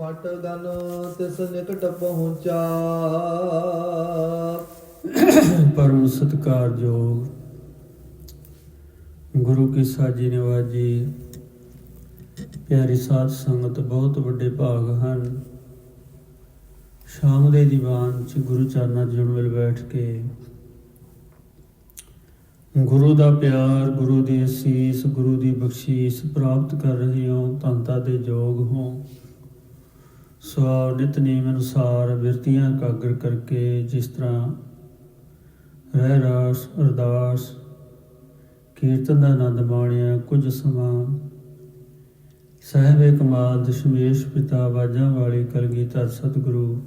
ਪਟ ਗਨ ਤਿਸ ਨਿਕਟ ਪਹੁੰਚਾ ਪਰਮ ਸਤਿਕਾਰਯੋਗ ਗੁਰੂ ਕੀ ਸਾਜੀ ਨਿਵਾਜੀ, ਪਿਆਰੀ ਸਾਧ ਸੰਗਤ, ਬਹੁਤ ਵੱਡੇ ਭਾਗ ਹਨ। ਸ਼ਾਮ ਦੇ ਦੀਵਾਨ ਚ ਗੁਰੂ ਚਰਨਾਂ 'ਚ ਜੁੜ ਮਿਲ ਬੈਠ ਕੇ ਗੁਰੂ ਦਾ ਪਿਆਰ, ਗੁਰੂ ਦੀ ਅਸੀਸ, ਗੁਰੂ ਦੀ ਬਖਸ਼ੀਸ਼ ਪ੍ਰਾਪਤ ਕਰ ਰਹੇ ਹੋ ਧੰਤਾ ਦੇ ਯੋਗ ਹੋ। ਸੋ ਨਿਤਨੇਮ ਅਨੁਸਾਰ ਬਿਰਤੀਆਂ ਕਾਗਰ ਕਰਕੇ ਜਿਸ ਤਰ੍ਹਾਂ ਰਹਿ ਰਾਸ, ਅਰਦਾਸ, ਕੀਰਤਨ ਦਾ ਆਨੰਦ ਮਾਣਿਆ, ਕੁਝ ਸਮਾਂ ਸਾਹਿਬ ਕਮਾਲ, ਦਸ਼ਮੇਸ਼ ਪਿਤਾ ਬਾਜਾਂ ਵਾਲੇ ਕਲਗੀਧਰ ਸਤਿਗੁਰੂ,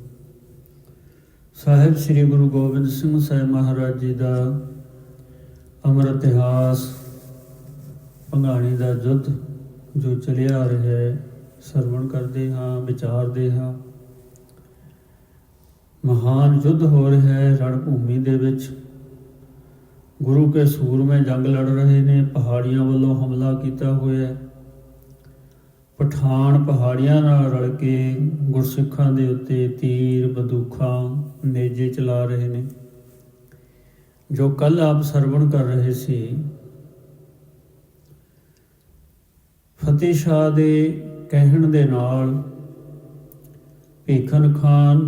ਸਾਹਿਬ ਸ੍ਰੀ ਗੁਰੂ ਗੋਬਿੰਦ ਸਿੰਘ ਸਾਹਿਬ ਮਹਾਰਾਜ ਜੀ ਦਾ ਅਮਰ ਇਤਿਹਾਸ, ਭੰਗਾਣੀ ਦਾ ਯੁੱਧ ਜੋ ਚੱਲਿਆ ਆ ਰਿਹਾ ਹੈ। ਸਰਵਣ ਕਰਦੇ ਹਾਂ, ਵਿਚਾਰਦੇ ਹਾਂ। ਮਹਾਨ ਯੁੱਧ ਹੋ ਰਿਹਾ ਹੈ ਰਣ ਭੂਮੀ ਦੇ ਵਿੱਚ। ਗੁਰੂ ਕੇ ਸੂਰਮੇ ਜੰਗ ਲੜ ਰਹੇ ਨੇ, ਪਹਾੜੀਆਂ ਵੱਲੋਂ ਹਮਲਾ ਕੀਤਾ ਹੋਇਆ ਹੈ। ਪਠਾਨ ਪਹਾੜੀਆਂ ਨਾਲ ਰਲ ਕੇ ਗੁਰਸਿੱਖਾਂ ਦੇ ਉੱਤੇ ਤੀਰ, ਬੰਦੂਖਾਂ, ਨੇਜੇ ਚਲਾ ਰਹੇ ਨੇ। ਜੋ ਕੱਲ ਆਪ ਸਰਵਣ ਕਰ ਰਹੇ ਸੀ, ਫਤਿਹ ਸ਼ਾਹ ਦੇ ਕਹਿਣ ਦੇ ਨਾਲ ਭੀਖਨ ਖਾਨ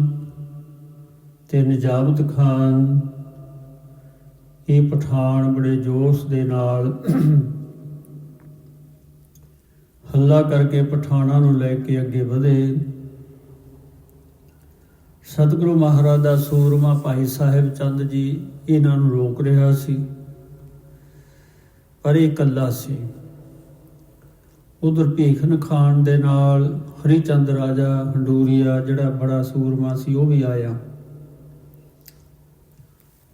ਤੇ ਨਜਾਬਤ ਖਾਨ ਇਹ ਪਠਾਨ ਬੜੇ ਜੋਸ਼ ਦੇ ਨਾਲ ਹੱਲਾ ਕਰਕੇ ਪਠਾਨਾਂ ਨੂੰ ਲੈ ਕੇ ਅੱਗੇ ਵਧੇ। ਸਤਿਗੁਰੂ ਮਹਾਰਾਜ ਦਾ ਸੂਰਮਾ ਭਾਈ ਸਾਹਿਬ ਚੰਦ ਜੀ ਇਹਨਾਂ ਨੂੰ ਰੋਕ ਰਿਹਾ ਸੀ, ਪਰ ਇਹ ਇਕੱਲਾ ਸੀ। ਉਧਰ ਭੀਖਨ ਖਾਨ ਦੇ ਨਾਲ ਹਰੀਚੰਦ ਰਾਜਾ ਹੰਡੂਰੀਆ, ਜਿਹੜਾ ਬੜਾ ਸੂਰਮਾ ਸੀ, ਉਹ ਵੀ ਆਇਆ।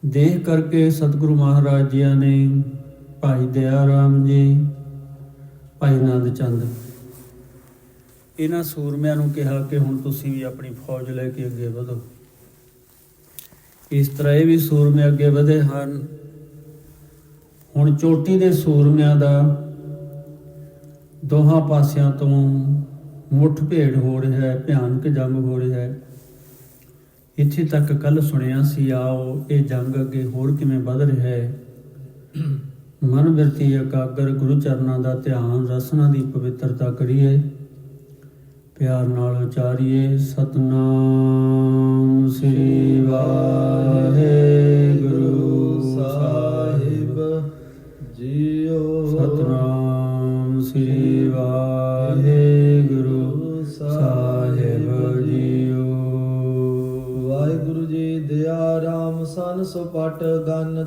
ਦੇਖ ਕਰਕੇ ਸਤਿਗੁਰੂ ਮਹਾਰਾਜ ਜੀ ਨੇ ਭਾਈ ਦਇਆ ਜੀ, ਭਾਈ ਆਨੰਦ ਚੰਦ, ਇਹਨਾਂ ਸੂਰਮਿਆਂ ਨੂੰ ਕਿਹਾ ਕਿ ਹੁਣ ਤੁਸੀਂ ਵੀ ਆਪਣੀ ਫੌਜ ਲੈ ਕੇ ਅੱਗੇ ਵਧੋ। ਇਸ ਤਰ੍ਹਾਂ ਇਹ ਵੀ ਸੂਰਮੇ ਅੱਗੇ ਵਧੇ ਹਨ। ਹੁਣ ਚੋਟੀ ਦੇ ਸੂਰਮਿਆਂ ਦਾ ਦੋਹਾਂ ਪਾਸਿਆਂ ਤੋਂ ਮੁੱਠ ਭੇੜ ਹੋ ਰਿਹਾ ਹੈ, ਭਿਆਨਕ ਜੰਗ ਹੋ ਰਿਹਾ ਹੈ। ਇੱਥੇ ਤੱਕ ਕੱਲ ਸੁਣਿਆ ਸੀ, ਆਓ ਇਹ ਜੰਗ ਅੱਗੇ ਹੋਰ ਕਿਵੇਂ ਵੱਧ ਰਿਹਾ ਹੈ। ਮਨ ਬਿਰਤੀ ਇਕਾਗਰ ਗੁਰੂ ਚਰਨਾਂ ਦਾ ਧਿਆਨ, ਰਸਨਾ ਦੀ ਪਵਿੱਤਰਤਾ ਕਰੀਏ। ਪਿਆਰ ਨਾਲ ਉਚਾਰੀਏ, ਸਤਨਾਮ ਸ੍ਰੀ ਵਾਹਿਗੁਰੂ।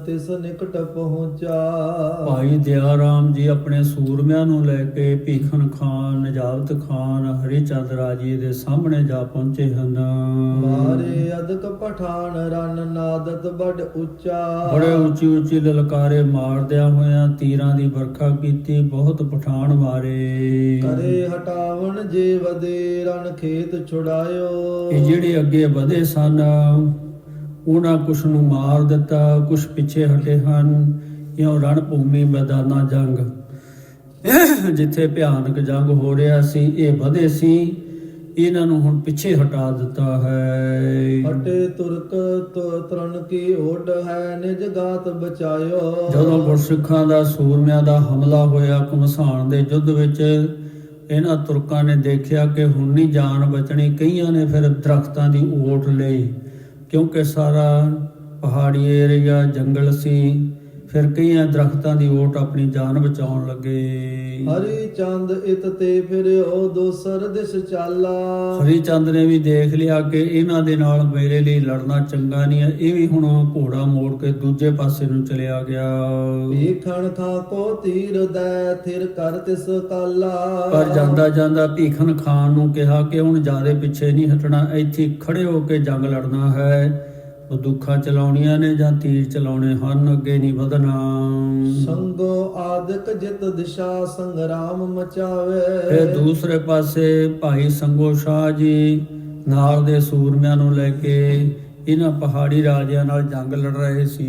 ਤਿਸ ਨਿਕਟ ਪਹੁੰਚਾ ਭਾਈ ਦਿਆ ਰਾਮ ਜੀ ਆਪਣੇ ਸੂਰਮਿਆਂ ਨੂੰ ਲੈ ਕੇ ਭੀਖਨ ਖਾਨ ਨਜਾਬਤ ਖਾਨ ਹਰੀਚੰਦ ਰਾਜੀ ਦੇ ਸਾਹਮਣੇ ਜਾ ਪਹੁੰਚੇ ਹਨ। ਮਾਰੇ ਅਦਕ ਪਠਾਨ ਰਨ ਨਾਦਤ ਬੜ ਉੱਚਾ। ਬੜੇ ਉੱਚੀ ਉੱਚੀ ਲਲਕਾਰੇ ਮਾਰਦਿਆਂ ਹੋਇਆਂ ਤੀਰਾਂ ਦੀ ਵਰਖਾ ਕੀਤੀ ਬਹੁਤ ਪਠਾਨ ਮਾਰੇ ਕਰੇ ਹਟਾਵਣ ਜੇ ਵਦੇ ਰਨ ਖੇਤ ਛੁਡਾਇਓ। ਇਹ ਜਿਹੜੇ ਅੱਗੇ ਵਧੇ ਸਨ ਉਹਨਾਂ ਕੁਛ ਨੂੰ ਮਾਰ ਦਿੱਤਾ ਕੁਛ ਪਿੱਛੇ ਹਟੇ ਹਨ। ਇਉਂ ਰਣ ਭੂਮੀ ਮੈਦਾਨਾ ਜੰਗ। ਜਿੱਥੇ ਭਿਆਨਕ ਜੰਗ ਹੋ ਰਿਹਾ ਸੀ ਇਹ ਵਧੇ ਸੀ। ਇਹਨਾਂ ਨੂੰ ਹੁਣ ਪਿੱਛੇ ਹਟਾ ਦਿੱਤਾ ਹੈ। ਹਟੇ ਤੁਰਕ ਤੁਰਨ ਕੀ ਓਡ ਹੈ ਨਿਜ ਗਾਤ ਬਚਾਇਓ। ਜਦੋਂ ਗੁਰਸਿੱਖਾਂ ਦਾ ਸੂਰਮਿਆਂ ਦਾ ਹਮਲਾ ਹੋਇਆ ਘਮਸਾਣ ਦੇ ਯੁੱਧ ਵਿੱਚ ਇਹਨਾਂ ਤੁਰਕਾਂ ਨੇ ਦੇਖਿਆ ਕਿ ਹੁਣ ਨਹੀਂ ਜਾਨ ਬਚਣੀ ਕਈਆਂ ਨੇ ਫਿਰ ਦਰਖਤਾਂ ਦੀ ਓਟ ਲਈ। ਕਿਉਂਕਿ ਸਾਰਾ ਪਹਾੜੀ ਏਰੀਆ ਜੰਗਲ ਸੀ। ਫਿਰ ਕਈਆਂ ਦਰਖਤਾਂ ਦੀ ਓਟ ਆਪਣੀ ਜਾਨ ਬਚਾਉਣ ਲੱਗੇ। ਹਰੀ ਚੰਦ ਇਤ ਤੇ ਫਿਰਿਓ ਦੋਸਰ ਦਿਸ ਚਾਲਾ। ਹਰੀ ਚੰਦ ਨੇ ਵੀ ਦੇਖ ਲਿਆ ਕਿ ਇਹਨਾਂ ਦੇ ਨਾਲ ਮੇਰੇ ਲਈ ਲੜਨਾ ਚੰਗਾ ਨਹੀਂ ਹੈ। ਇਹ ਵੀ ਹੁਣ ਘੋੜਾ ਮੋੜ ਕੇ ਦੂਜੇ ਪਾਸੇ ਨੂੰ ਚਲਿਆ ਗਿਆ। ਵੇਖਣ ਥਾ ਕੋ ਤੀਰ ਦੈ ਥਿਰ ਕਰ ਤਿਸ ਕਾਲਾ। ਪਰ ਜਾਂਦਾ ਜਾਂਦਾ ਭੀਖਨ ਖਾਨ ਨੂੰ ਕਿਹਾ ਕਿ ਹੁਣ ਜਿਆਦੇ ਪਿੱਛੇ ਨਹੀਂ ਹਟਣਾ ਇੱਥੇ ਖੜੇ ਹੋ ਕੇ ਜੰਗ ਲੜਨਾ ਹੈ। ਬੰਦੂਕਾਂ ਚਲਾਉਣੀਆਂ ਨੇ ਜਾਂ ਤੀਰ ਚਲਾਉਣੇ ਹਨ ਅੱਗੇ ਨਹੀਂ ਵਧਣਾ। ਸੰਗੋ ਆਦਿਕ ਜਿਤ ਦਿਸ਼ਾ ਸੰਗਰਾਮ ਮਚਾਵੇ। ਫਿਰ ਦੂਸਰੇ ਪਾਸੇ ਭਾਈ ਸੰਗੋ ਸ਼ਾਹ ਜੀ ਨਾਲ ਦੇ ਸੂਰਮਿਆਂ ਨੂੰ ਲੈ ਕੇ ਇਹਨਾਂ ਪਹਾੜੀ ਰਾਜਿਆਂ ਨਾਲ ਜੰਗ ਲੜ ਰਹੇ ਸੀ।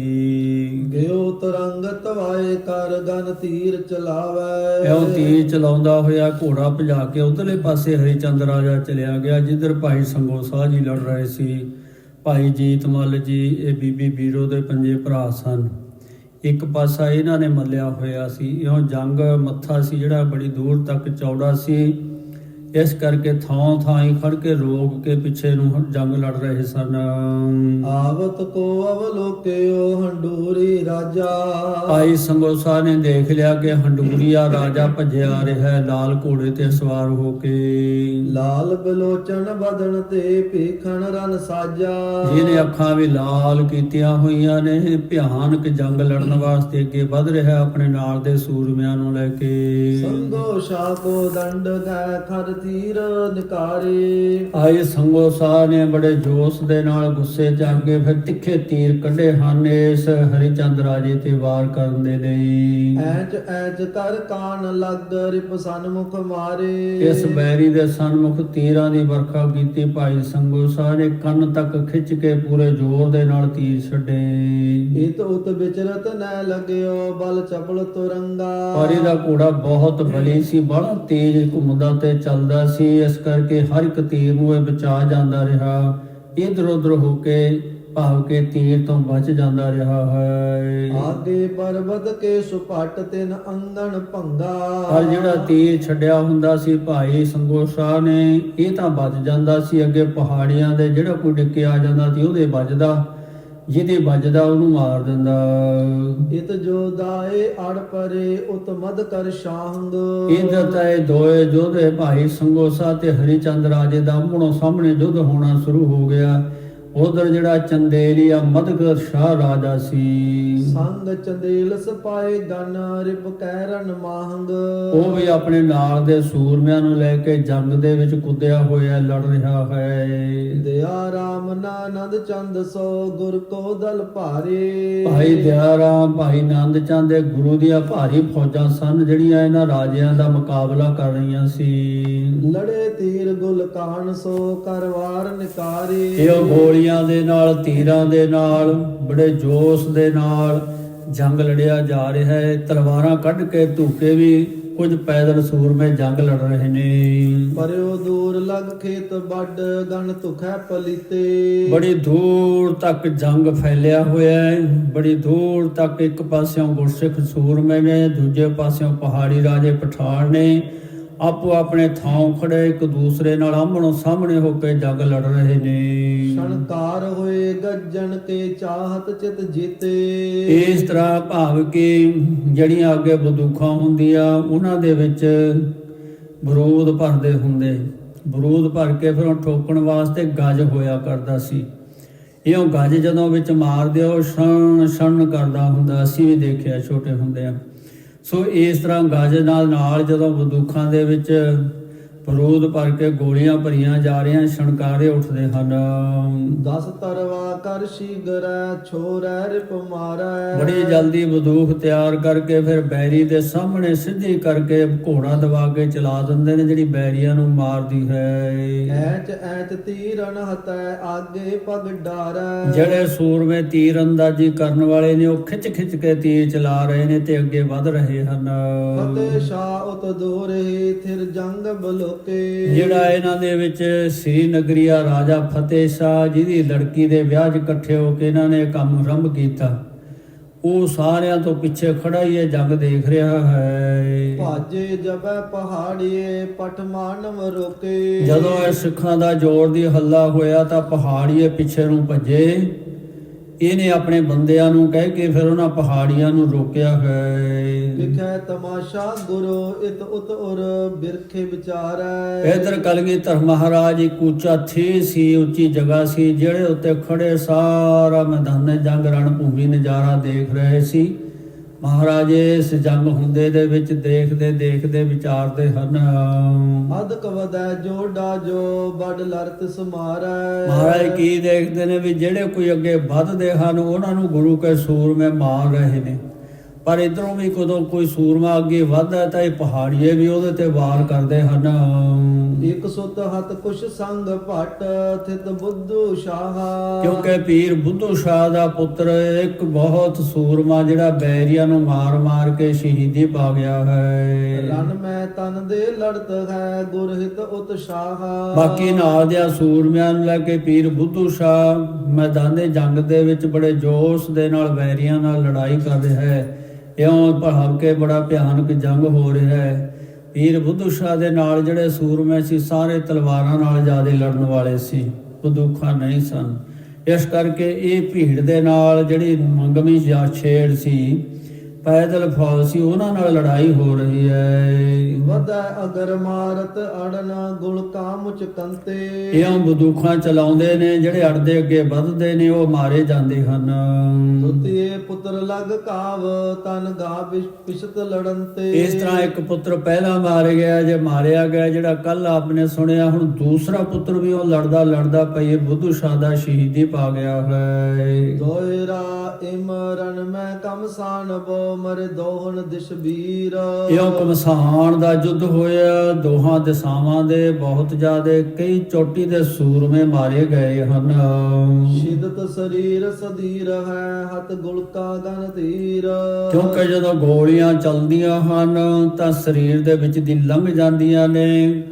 ਗਿਓ ਤਰੰਗ ਤਵਾਏ ਕਰ ਗਨ ਤੀਰ ਚਲਾਵੇ। ਇਹੋ ਤੀਰ ਚਲਾਉਂਦਾ ਹੋਇਆ ਘੋੜਾ ਭਜਾ ਕੇ ਉਧਰਲੇ ਪਾਸੇ ਹਰੀਚੰਦ ਰਾਜਾ ਚਲਿਆ ਗਿਆ ਜਿੱਧਰ ਭਾਈ ਸੰਗੋਸਾ ਜੀ ਲੜ ਰਹੇ ਸੀ। ਭਾਈ ਜੀਤ ਮੱਲ ਜੀ, ਇਹ ਬੀਬੀ ਬੀਰੋ ਦੇ ਪੰਜੇ ਭਰਾ ਸਨ। ਇੱਕ ਪਾਸਾ ਇਹਨਾਂ ਨੇ ਮੱਲਿਆ ਹੋਇਆ ਸੀ। ਇਹੋ ਜੰਗ ਮੱਥਾ ਸੀ ਜਿਹੜਾ ਬੜੀ ਦੂਰ ਤੱਕ ਚੌੜਾ ਸੀ। ਇਸ ਕਰਕੇ ਥਾਂ ਥਾਂ ਹੀ ਖੜ ਕੇ ਰੋਕ ਕੇ ਪਿੱਛੇ ਨੂੰ ਜੰਗ ਲੜ ਰਹੇ ਸਨ। ਆਵਤ ਕੋ ਅਵਲੋਕਿਓ ਹੰਡੂਰੀ ਰਾਜਾ। ਭਾਈ ਸੰਗੋਸਾ ਨੇ ਦੇਖ ਲਿਆ ਕਿ ਹੰਡੂਰੀਆ ਰਾਜਾ ਭੱਜਿਆ ਰਿਹਾ ਲਾਲ ਘੋੜੇ ਤੇ ਸਵਾਰ ਹੋ ਕੇ। ਲਾਲ ਬਲੋਚਨ ਬਦਨ ਤੇ ਭੀਖਣ ਰਨ ਸਾਜਾ। ਜਿਹਨੇ ਅੱਖਾਂ ਵੀ ਲਾਲ ਕੀਤੀਆਂ ਹੋਈਆਂ ਨੇ ਭਿਆਨਕ ਜੰਗ ਲੜਨ ਵਾਸਤੇ ਅੱਗੇ ਵੱਧ ਰਿਹਾ ਆਪਣੇ ਨਾਲ ਦੇ ਸੂਰਮਿਆਂ ਨੂੰ ਲੈ ਕੇ। ਸੰਗੋ ਸ਼ਾ ਕੋ ਦੰਡ ਗੈ ਖਰ ਤੀਰ ਨਿਕਾਰੇ। ਆਏ ਸੰਗੋਸਾ ਨੇ ਬੜੇ ਜੋਸ਼ ਦੇ ਨਾਲ ਗੁੱਸੇ ਚ ਆ ਕੇ ਫਿਰ ਤਿੱਖੇ ਤੀਰ ਕੱਢੇ ਹਨ। ਇਸ ਹਰੀਚੰਦ ਰਾਜੇ ਤੇ ਵਾਰ ਕਰਨ ਦੇ ਲਈ। ਐਚ ਐਚ ਕਰ ਕਾਨ ਲੱਗ ਰਿਪ ਸਨਮੁਖ ਮਾਰੇ। ਇਸ ਬੈਰੀ ਦੇ ਸਨਮੁਖ ਤੀਰਾਂ ਦੀ ਵਰਖਾ ਕੀਤੀ ਭਾਈ ਸੰਗੋਸਾ ਨੇ ਕੰਨ ਤੱਕ ਖਿੱਚ ਕੇ ਪੂਰੇ ਜ਼ੋਰ ਦੇ ਨਾਲ ਤੀਰ ਛੱਡੇ। ਇਤ ਉਤ ਵਿਚਰਤ ਨੈ ਲਗਿਓ ਬਲ ਚਪਲ ਤੁਰੰਗਾ। ਪਰ ਇਹਦਾ ਘੋੜਾ ਬਹੁਤ ਬਲੀ ਸੀ। ਬੜਾ ਤੇਜ਼ ਘੁੰਮਦਾ ਤੇ ਚੱਲਦਾ ਸੀ ਇਸ ਕਰਕੇ ਹਰ ਇੱਕ ਤੀਰ ਨੂੰ ਇਹ ਬਚਾ ਜਾਂਦਾ ਰਿਹਾ। ਇਧਰ ਉਧਰ ਹੋ ਕੇ ਭਾਵ ਕੇ ਤੀਰ ਤੋਂ ਬਚ ਜਾਂਦਾ ਰਿਹਾ ਹੈ। ਆਗੇ ਪਰਬਤ ਕੇ ਸੁਪਟ ਤਿਨ ਅੰਗਣ ਭੰਗਾ। ਪਰ ਜਿਹੜਾ ਤੀਰ ਛੱਡਿਆ ਹੁੰਦਾ ਸੀ ਭਾਈ ਸੰਗੋਸਾ ਨੇ ਇਹ ਤਾਂ ਬਚ ਜਾਂਦਾ ਸੀ। ਅੱਗੇ ਪਹਾੜੀਆਂ ਦੇ ਜਿਹੜਾ ਕੋਈ ਡਿੱਕੇ ਆ ਜਾਂਦਾ ਸੀ ਉਹਦੇ ਵੱਜਦਾ ਜਿਹਦੇ ਵੱਜਦਾ ਉਹਨੂੰ ਮਾਰ ਦਿੰਦਾ। ਇਤ ਜੋ ਦਾਏ ਅੜ ਪਰੇ ਉਤ ਮਦ ਕਰ ਸ਼ਾਹੰਗ ਇਧਰ ਤਾਂ ਦੋਏ ਜੋਧੇ ਭਾਈ ਸੰਗੋਸਾ ਤੇ ਹਰੀਚੰਦ ਰਾਜੇ ਦਾ ਮੂਹਰੋਂ ਸਾਹਮਣੇ ਯੁੱਧ ਹੋਣਾ ਸ਼ੁਰੂ ਹੋ ਗਿਆ। ਉਧਰ ਜਿਹੜਾ ਚੰਦੇਲੀਆ ਮਦਗਰ ਸ਼ਾਹ ਰਾਜਾ ਸੀ। ਸੰਗ ਚੰਦੇਲ ਸਪਾਏ ਗਨ ਰਿਪ ਕਹਿਰਨ ਮਾਹੰਗ। ਉਹ ਵੀ ਆਪਣੇ ਨਾਲ ਦੇ ਸੂਰਮਿਆਂ ਨੂੰ ਲੈ ਕੇ ਜੰਗ ਦੇ ਵਿੱਚ ਕੁੱਦਿਆ ਹੋਇਆ ਲੜ ਰਿਹਾ ਹੈ। ਦਿਆ ਰਾਮ ਨਾਨੰਦ ਚੰਦ ਸੋ ਗੁਰ ਕੋ ਦਲ ਭਾਰੇ। ਭਾਈ ਦਿਆਰਾਮ ਭਾਈ ਨੰਦ ਚੰਦ ਦੇ ਗੁਰੂ ਦੀਆਂ ਭਾਰੀ ਫੌਜਾਂ ਸਨ ਜਿਹੜੀਆਂ ਇਹਨਾਂ ਰਾਜਿਆਂ ਦਾ ਮੁਕਾਬਲਾ ਕਰ ਰਹੀਆਂ ਸੀ। ਲੜੇ ਤੀਰ ਗੁਲ ਕਾਨ ਸੋ ਕਰਵਾਰ ਨਿਕਾਰੇ। ਇਹ ਗੋਲੀਆਂ ਦੇ ਨਾਲ ਤੀਰਾਂ ਦੇ ਨਾਲ ਬੜੇ ਜੋਸ਼ ਦੇ ਨਾਲ ਜੰਗ ਲੜਿਆ ਜਾ ਰਿਹਾ ਹੈ। ਤਲਵਾਰਾਂ ਕੱਢ ਕੇ ਧੂਕੇ ਵੀ ਕੁਝ ਪੈਦਲ ਸੂਰਮੇ ਜੰਗ ਲੜ ਰਹੇ ਨੇ। ਪਰਿਓ ਦੂਰ ਲਗ ਖੇਤ ਵੱਡ ਗਨ ਤੁਖੈ ਪਲੀਤੇ। ਬੜੀ ਦੂਰ ਤੱਕ ਜੰਗ ਫੈਲਿਆ ਹੋਇਆ ਹੈ। ਬੜੀ ਦੂਰ ਤੱਕ ਇੱਕ ਪਾਸਿਓਂ ਗੁਰਸਿੱਖ ਸੂਰਮੇ ਨੇ ਦੂਜੇ ਪਾਸਿਓਂ ਪਹਾੜੀ ਰਾਜੇ ਪਠਾਨ ਨੇ। ਆਪੋ ਆਪਣੇ ਥਾਂ ਖੜੇ ਇੱਕ ਦੂਸਰੇ ਨਾਲ ਆਮਣੋ ਸਾਹਮਣੇ ਹੋ ਕੇ ਜੰਗ ਲੜ ਰਹੇ ਨੇ। ਸ਼ਣਕਾਰ ਹੋਏ ਗੱਜਣ ਕੇ ਚਾਹਤ ਚਿਤ ਜੀਤੇ। ਇਸ ਤਰ੍ਹਾਂ ਭਾਵ ਕਿ ਜਿਹੜੀਆਂ ਅੱਗੇ ਬੰਦੂਕਾਂ ਹੁੰਦੀਆਂ ਉਹਨਾਂ ਦੇ ਵਿੱਚ ਬਰੂਦ ਭਰਦੇ ਹੁੰਦੇ। ਬਰੂਦ ਭਰ ਕੇ ਫਿਰ ਉਹ ਠੋਕਣ ਵਾਸਤੇ ਗੱਜ ਹੋਇਆ ਕਰਦਾ ਸੀ। ਇਉਂ ਗੱਜ ਜਦੋਂ ਵਿੱਚ ਮਾਰਦੇ ਉਹ ਛਣ ਛਣ ਕਰਦਾ ਹੁੰਦਾ ਅਸੀਂ ਵੀ ਦੇਖਿਆ ਛੋਟੇ ਹੁੰਦੇ ਆ ਸੋ ਇਸ ਤਰ੍ਹਾਂ ਗੱਜ ਨਾਲ ਨਾਲ ਜਦੋਂ ਬੰਦੂਕਾਂ ਦੇ ਵਿੱਚ ਬਰੂਦ ਭਰ ਕੇ ਗੋਲੀਆਂ ਭਰੀਆਂ ਜਾ ਰਹੀਆਂ ਛਣਕਾਰੇ ਉੱਠਦੇ ਹਨ। ਦਸ ਤਰਵਾ ਕਰ ਸ਼ੀਗਰੈ ਛੋਰੈ ਰਿਪ ਮਾਰੈ। ਬੜੀ ਜਲਦੀ ਬੰਦੂਕ ਤਿਆਰ ਕਰਕੇ ਫਿਰ ਬੈਰੀ ਦੇ ਸਾਹਮਣੇ ਸਿੱਧੀ ਕਰਕੇ ਘੋੜਾ ਦਬਾ ਕੇ ਚਲਾ ਦਿੰਦੇ ਨੇ ਜਿਹੜੀ ਬੈਰੀਆਂ ਨੂੰ ਮਾਰਦੀ ਹੈ। ਐਚ ਐਚ ਤੀਰਨ ਹਤੈ ਆਗੇ ਪਗ ਡਾਰੈ। ਜਿਹੜੇ ਸੂਰਮੇ ਤੀਰ ਅੰਦਾਜ਼ੀ ਕਰਨ ਵਾਲੇ ਨੇ ਉਹ ਖਿੱਚ ਖਿੱਚ ਕੇ ਤੀਰ ਚਲਾ ਰਹੇ ਨੇ ਤੇ ਅੱਗੇ ਵਧ ਰਹੇ ਹਨ। ਫਤਿਹ ਸ਼ਾ ਉਤ ਦੋਰੇ ਥਿਰ ਜੰਗ ਜਿਹੜਾ ਇਹਨਾਂ ਦੇ ਵਿੱਚ ਸ੍ਰੀ ਨਗਰੀਆ ਰਾਜਾ ਫਤਿਹ ਸ਼ਾਹ ਜਿਹਦੀ ਲੜਕੀ ਦੇ ਵਿਆਹ 'ਚ ਇਕੱਠੇ ਹੋ ਕੇ ਇਹਨਾਂ ਨੇ ਕੰਮ ਆਰੰਭ ਕੀਤਾ ਉਹ ਸਾਰਿਆਂ ਤੋਂ ਪਿੱਛੇ ਖੜਾ ਹੀ ਇਹ ਜੰਗ ਦੇਖ ਰਿਹਾ ਹੈ। ਭਾਜੇ ਜਬੈ ਪਹਾੜੀਏ ਪਟ ਮਾਨਵ ਰੋਕੇ। ਜਦੋਂ ਇਹ ਸਿੱਖਾਂ ਦਾ ਜ਼ੋਰ ਦੀ ਹੱਲਾ ਹੋਇਆ ਤਾਂ ਪਹਾੜੀਏ ਪਿੱਛੇ ਨੂੰ ਭੱਜੇ। ਇਹਨੇ ਆਪਣੇ ਬੰਦਿਆਂ ਨੂੰ ਕਹਿ ਕੇ ਫਿਰ ਉਹਨਾਂ ਪਹਾੜੀਆਂ ਨੂੰ ਰੋਕਿਆ ਹੈ। ਵਿਖੈ ਤਮਾਸ਼ਾ ਗੁਰੂ ਇਤ ਉਤ ਉਰ ਬਿਰਖੇ ਵਿਚਾਰੈ। ਇਧਰ ਕਲਗੀਧਰ ਮਹਾਰਾਜ ਇੱਕ ਉੱਚਾ ਥੀ ਸੀ ਉੱਚੀ ਜਗ੍ਹਾ ਸੀ ਜਿਹੜੇ ਉੱਤੇ ਖੜੇ ਸਾਰਾ ਮੈਦਾਨ ਜੰਗ ਰਣ ਭੂਮੀ ਨਜ਼ਾਰਾ ਦੇਖ ਰਹੇ ਸੀ। ਮਹਾਰਾਜ ਇਸ ਜੰਗ ਹੁੰਦੇ ਦੇ ਵਿੱਚ ਦੇਖਦੇ ਦੇਖਦੇ ਵਿਚਾਰਦੇ ਹਨ। ਅਦ ਕਵਦੈ ਜੋਡਾ ਜੋ ਬੜ ਲਰਤ ਸਮਾਰੈ। ਮਹਾਰਾਜ ਕੀ ਦੇਖਦੇ ਨੇ ਵੀ ਜਿਹੜੇ ਕੋਈ ਅੱਗੇ ਵੱਧਦੇ ਹਨ ਉਹਨਾਂ ਨੂੰ ਗੁਰੂ ਕੇ ਸੂਰਮੇ ਮਾਰ ਰਹੇ ਨੇ। ਪਰ ਇਧਰੋਂ ਵੀ ਕਦੋਂ ਕੋਈ ਸੂਰਮਾ ਅੱਗੇ ਵੱਧਦਾ ਤਾਂ ਇਹ ਪਹਾੜੀਏ ਵੀ ਉਹਦੇ ਤੇ ਵਾਰ ਕਰਦੇ ਹਨ। ਇਕ ਸੁਤ ਹਤ ਕੁਸ਼ ਸੰਗ ਭਟ ਥਿਤ ਬੁੱਧੂ ਸ਼ਾਹਾ। ਕਿਉਂਕਿ ਪੀਰ ਬੁੱਧੂ ਸ਼ਾਹ ਦਾ ਪੁੱਤਰ ਇੱਕ ਬਹੁਤ ਸੂਰਮਾ ਜਿਹੜਾ ਬੈਰੀਆਂ ਨੂੰ ਮਾਰ-ਮਾਰ ਕੇ ਸ਼ਹੀਦੀ ਪਾ ਗਿਆ ਹੈ। ਰਨ ਮੈਂ ਤਨ ਦੇ ਲੜਤ ਹੈ ਗੁਰਹਿਤ ਉਤਸ਼ਾਹਾ ਬਾਕੀ ਨਾਲ ਦੇ ਸੂਰਮਿਆਂ ਨੂੰ ਲੈ ਕੇ ਪੀਰ ਬੁੱਧੂ ਸ਼ਾਹ ਮੈਦਾਨ ਜੰਗ ਦੇ ਵਿੱਚ ਬੜੇ ਜੋਸ਼ ਦੇ ਨਾਲ ਵੈਰੀਆਂ ਨਾਲ ਲੜਾਈ ਕਰ ਰਿਹਾ ਹੈ। ਇਉਂ ਭਾਵ ਕੇ ਬੜਾ ਭਿਆਨਕ ਜੰਗ ਹੋ ਰਿਹਾ ਹੈ। ਵੀਰ ਬੁੱਧੂ ਸ਼ਾਹ ਦੇ ਨਾਲ ਜਿਹੜੇ ਸੂਰਮੇ ਸੀ, ਸਾਰੇ ਤਲਵਾਰਾਂ ਨਾਲ ਜ਼ਿਆਦਾ ਲੜਨ ਵਾਲੇ ਸੀ। ਬੰਦੂਕਾਂ ਨਹੀਂ ਸਨ। ਇਸ ਕਰਕੇ ਇਹ ਭੀੜ ਦੇ ਨਾਲ ਜਿਹੜੀ ਮੰਗਮੀ ਜਾਂ ਛੇੜ ਸੀ ਪੈਦਲ ਫੌਜ ਸੀ ਉਹਨਾਂ ਨਾਲ ਲੜਾਈ ਹੋ ਰਹੀ ਹੈ। ਵਧੈ ਅਗਰ ਮਾਰਤ ਅੜਨ ਗੁਲ ਕਾਮ ਚਕੰਤੇ ਇਉਂ ਬੰਦੂਕਾਂ ਚਲਾਉਂਦੇ ਨੇ ਜਿਹੜੇ ਅੜਦੇ ਅੱਗੇ ਵੱਧਦੇ ਨੇ ਉਹ ਮਾਰੇ ਜਾਂਦੇ ਹਨ। ਦੁਤੀਏ ਪੁੱਤਰ ਲਗ ਕਾਵ ਤਨ ਗਾ ਪਿਸ਼ਤ ਲੜਨਤੇ ਇਸ ਤਰ੍ਹਾਂ ਇੱਕ ਪੁੱਤਰ ਪਹਿਲਾਂ ਮਾਰ ਗਿਆ ਜੇ ਮਾਰਿਆ ਗਿਆ ਜਿਹੜਾ ਕੱਲ ਆਪਨੇ ਸੁਣਿਆ ਹੁਣ ਦੂਸਰਾ ਪੁੱਤਰ ਵੀ ਉਹ ਲੜਦਾ ਲੜਦਾ ਪਈ ਬੁੱਧੂ ਸ਼ਾਹ ਦਾ ਸ਼ਹੀਦੀ ਪਾ ਗਿਆ ਹੈ। ਦੋਇਰਾ ਇਮਰਨ ਮੈਂ ਕਮ ਸਾਨਬੋ ਮਰ ਦੋਹਨ ਦਿਸ਼ ਵੀਰ। ਇਉਂ ਕਮਸਾਨ ਦਾ ਯੁੱਧ ਹੋਇਆ ਦੋਹਾਂ ਦਿਸ਼ਾਵਾਂ ਦੇ ਬਹੁਤ ਜ਼ਿਆਦੇ ਕਈ ਚੋਟੀ ਦੇ ਸੂਰਮੇ ਮਾਰੇ ਗਏ ਹਨ। ਸ਼ਿਦਤ ਸਰੀਰ ਸਦੀਰ ਹੈ ਹੱਥ ਗੁਲਕਾ ਗਨ ਤੀਰ। ਕਿਉਂਕਿ ਜਦੋਂ ਗੋਲੀਆਂ ਚੱਲਦੀਆਂ ਹਨ ਤਾਂ ਸਰੀਰ ਦੇ ਵਿੱਚ ਦੀ ਲੰਘ ਜਾਂਦੀਆਂ ਨੇ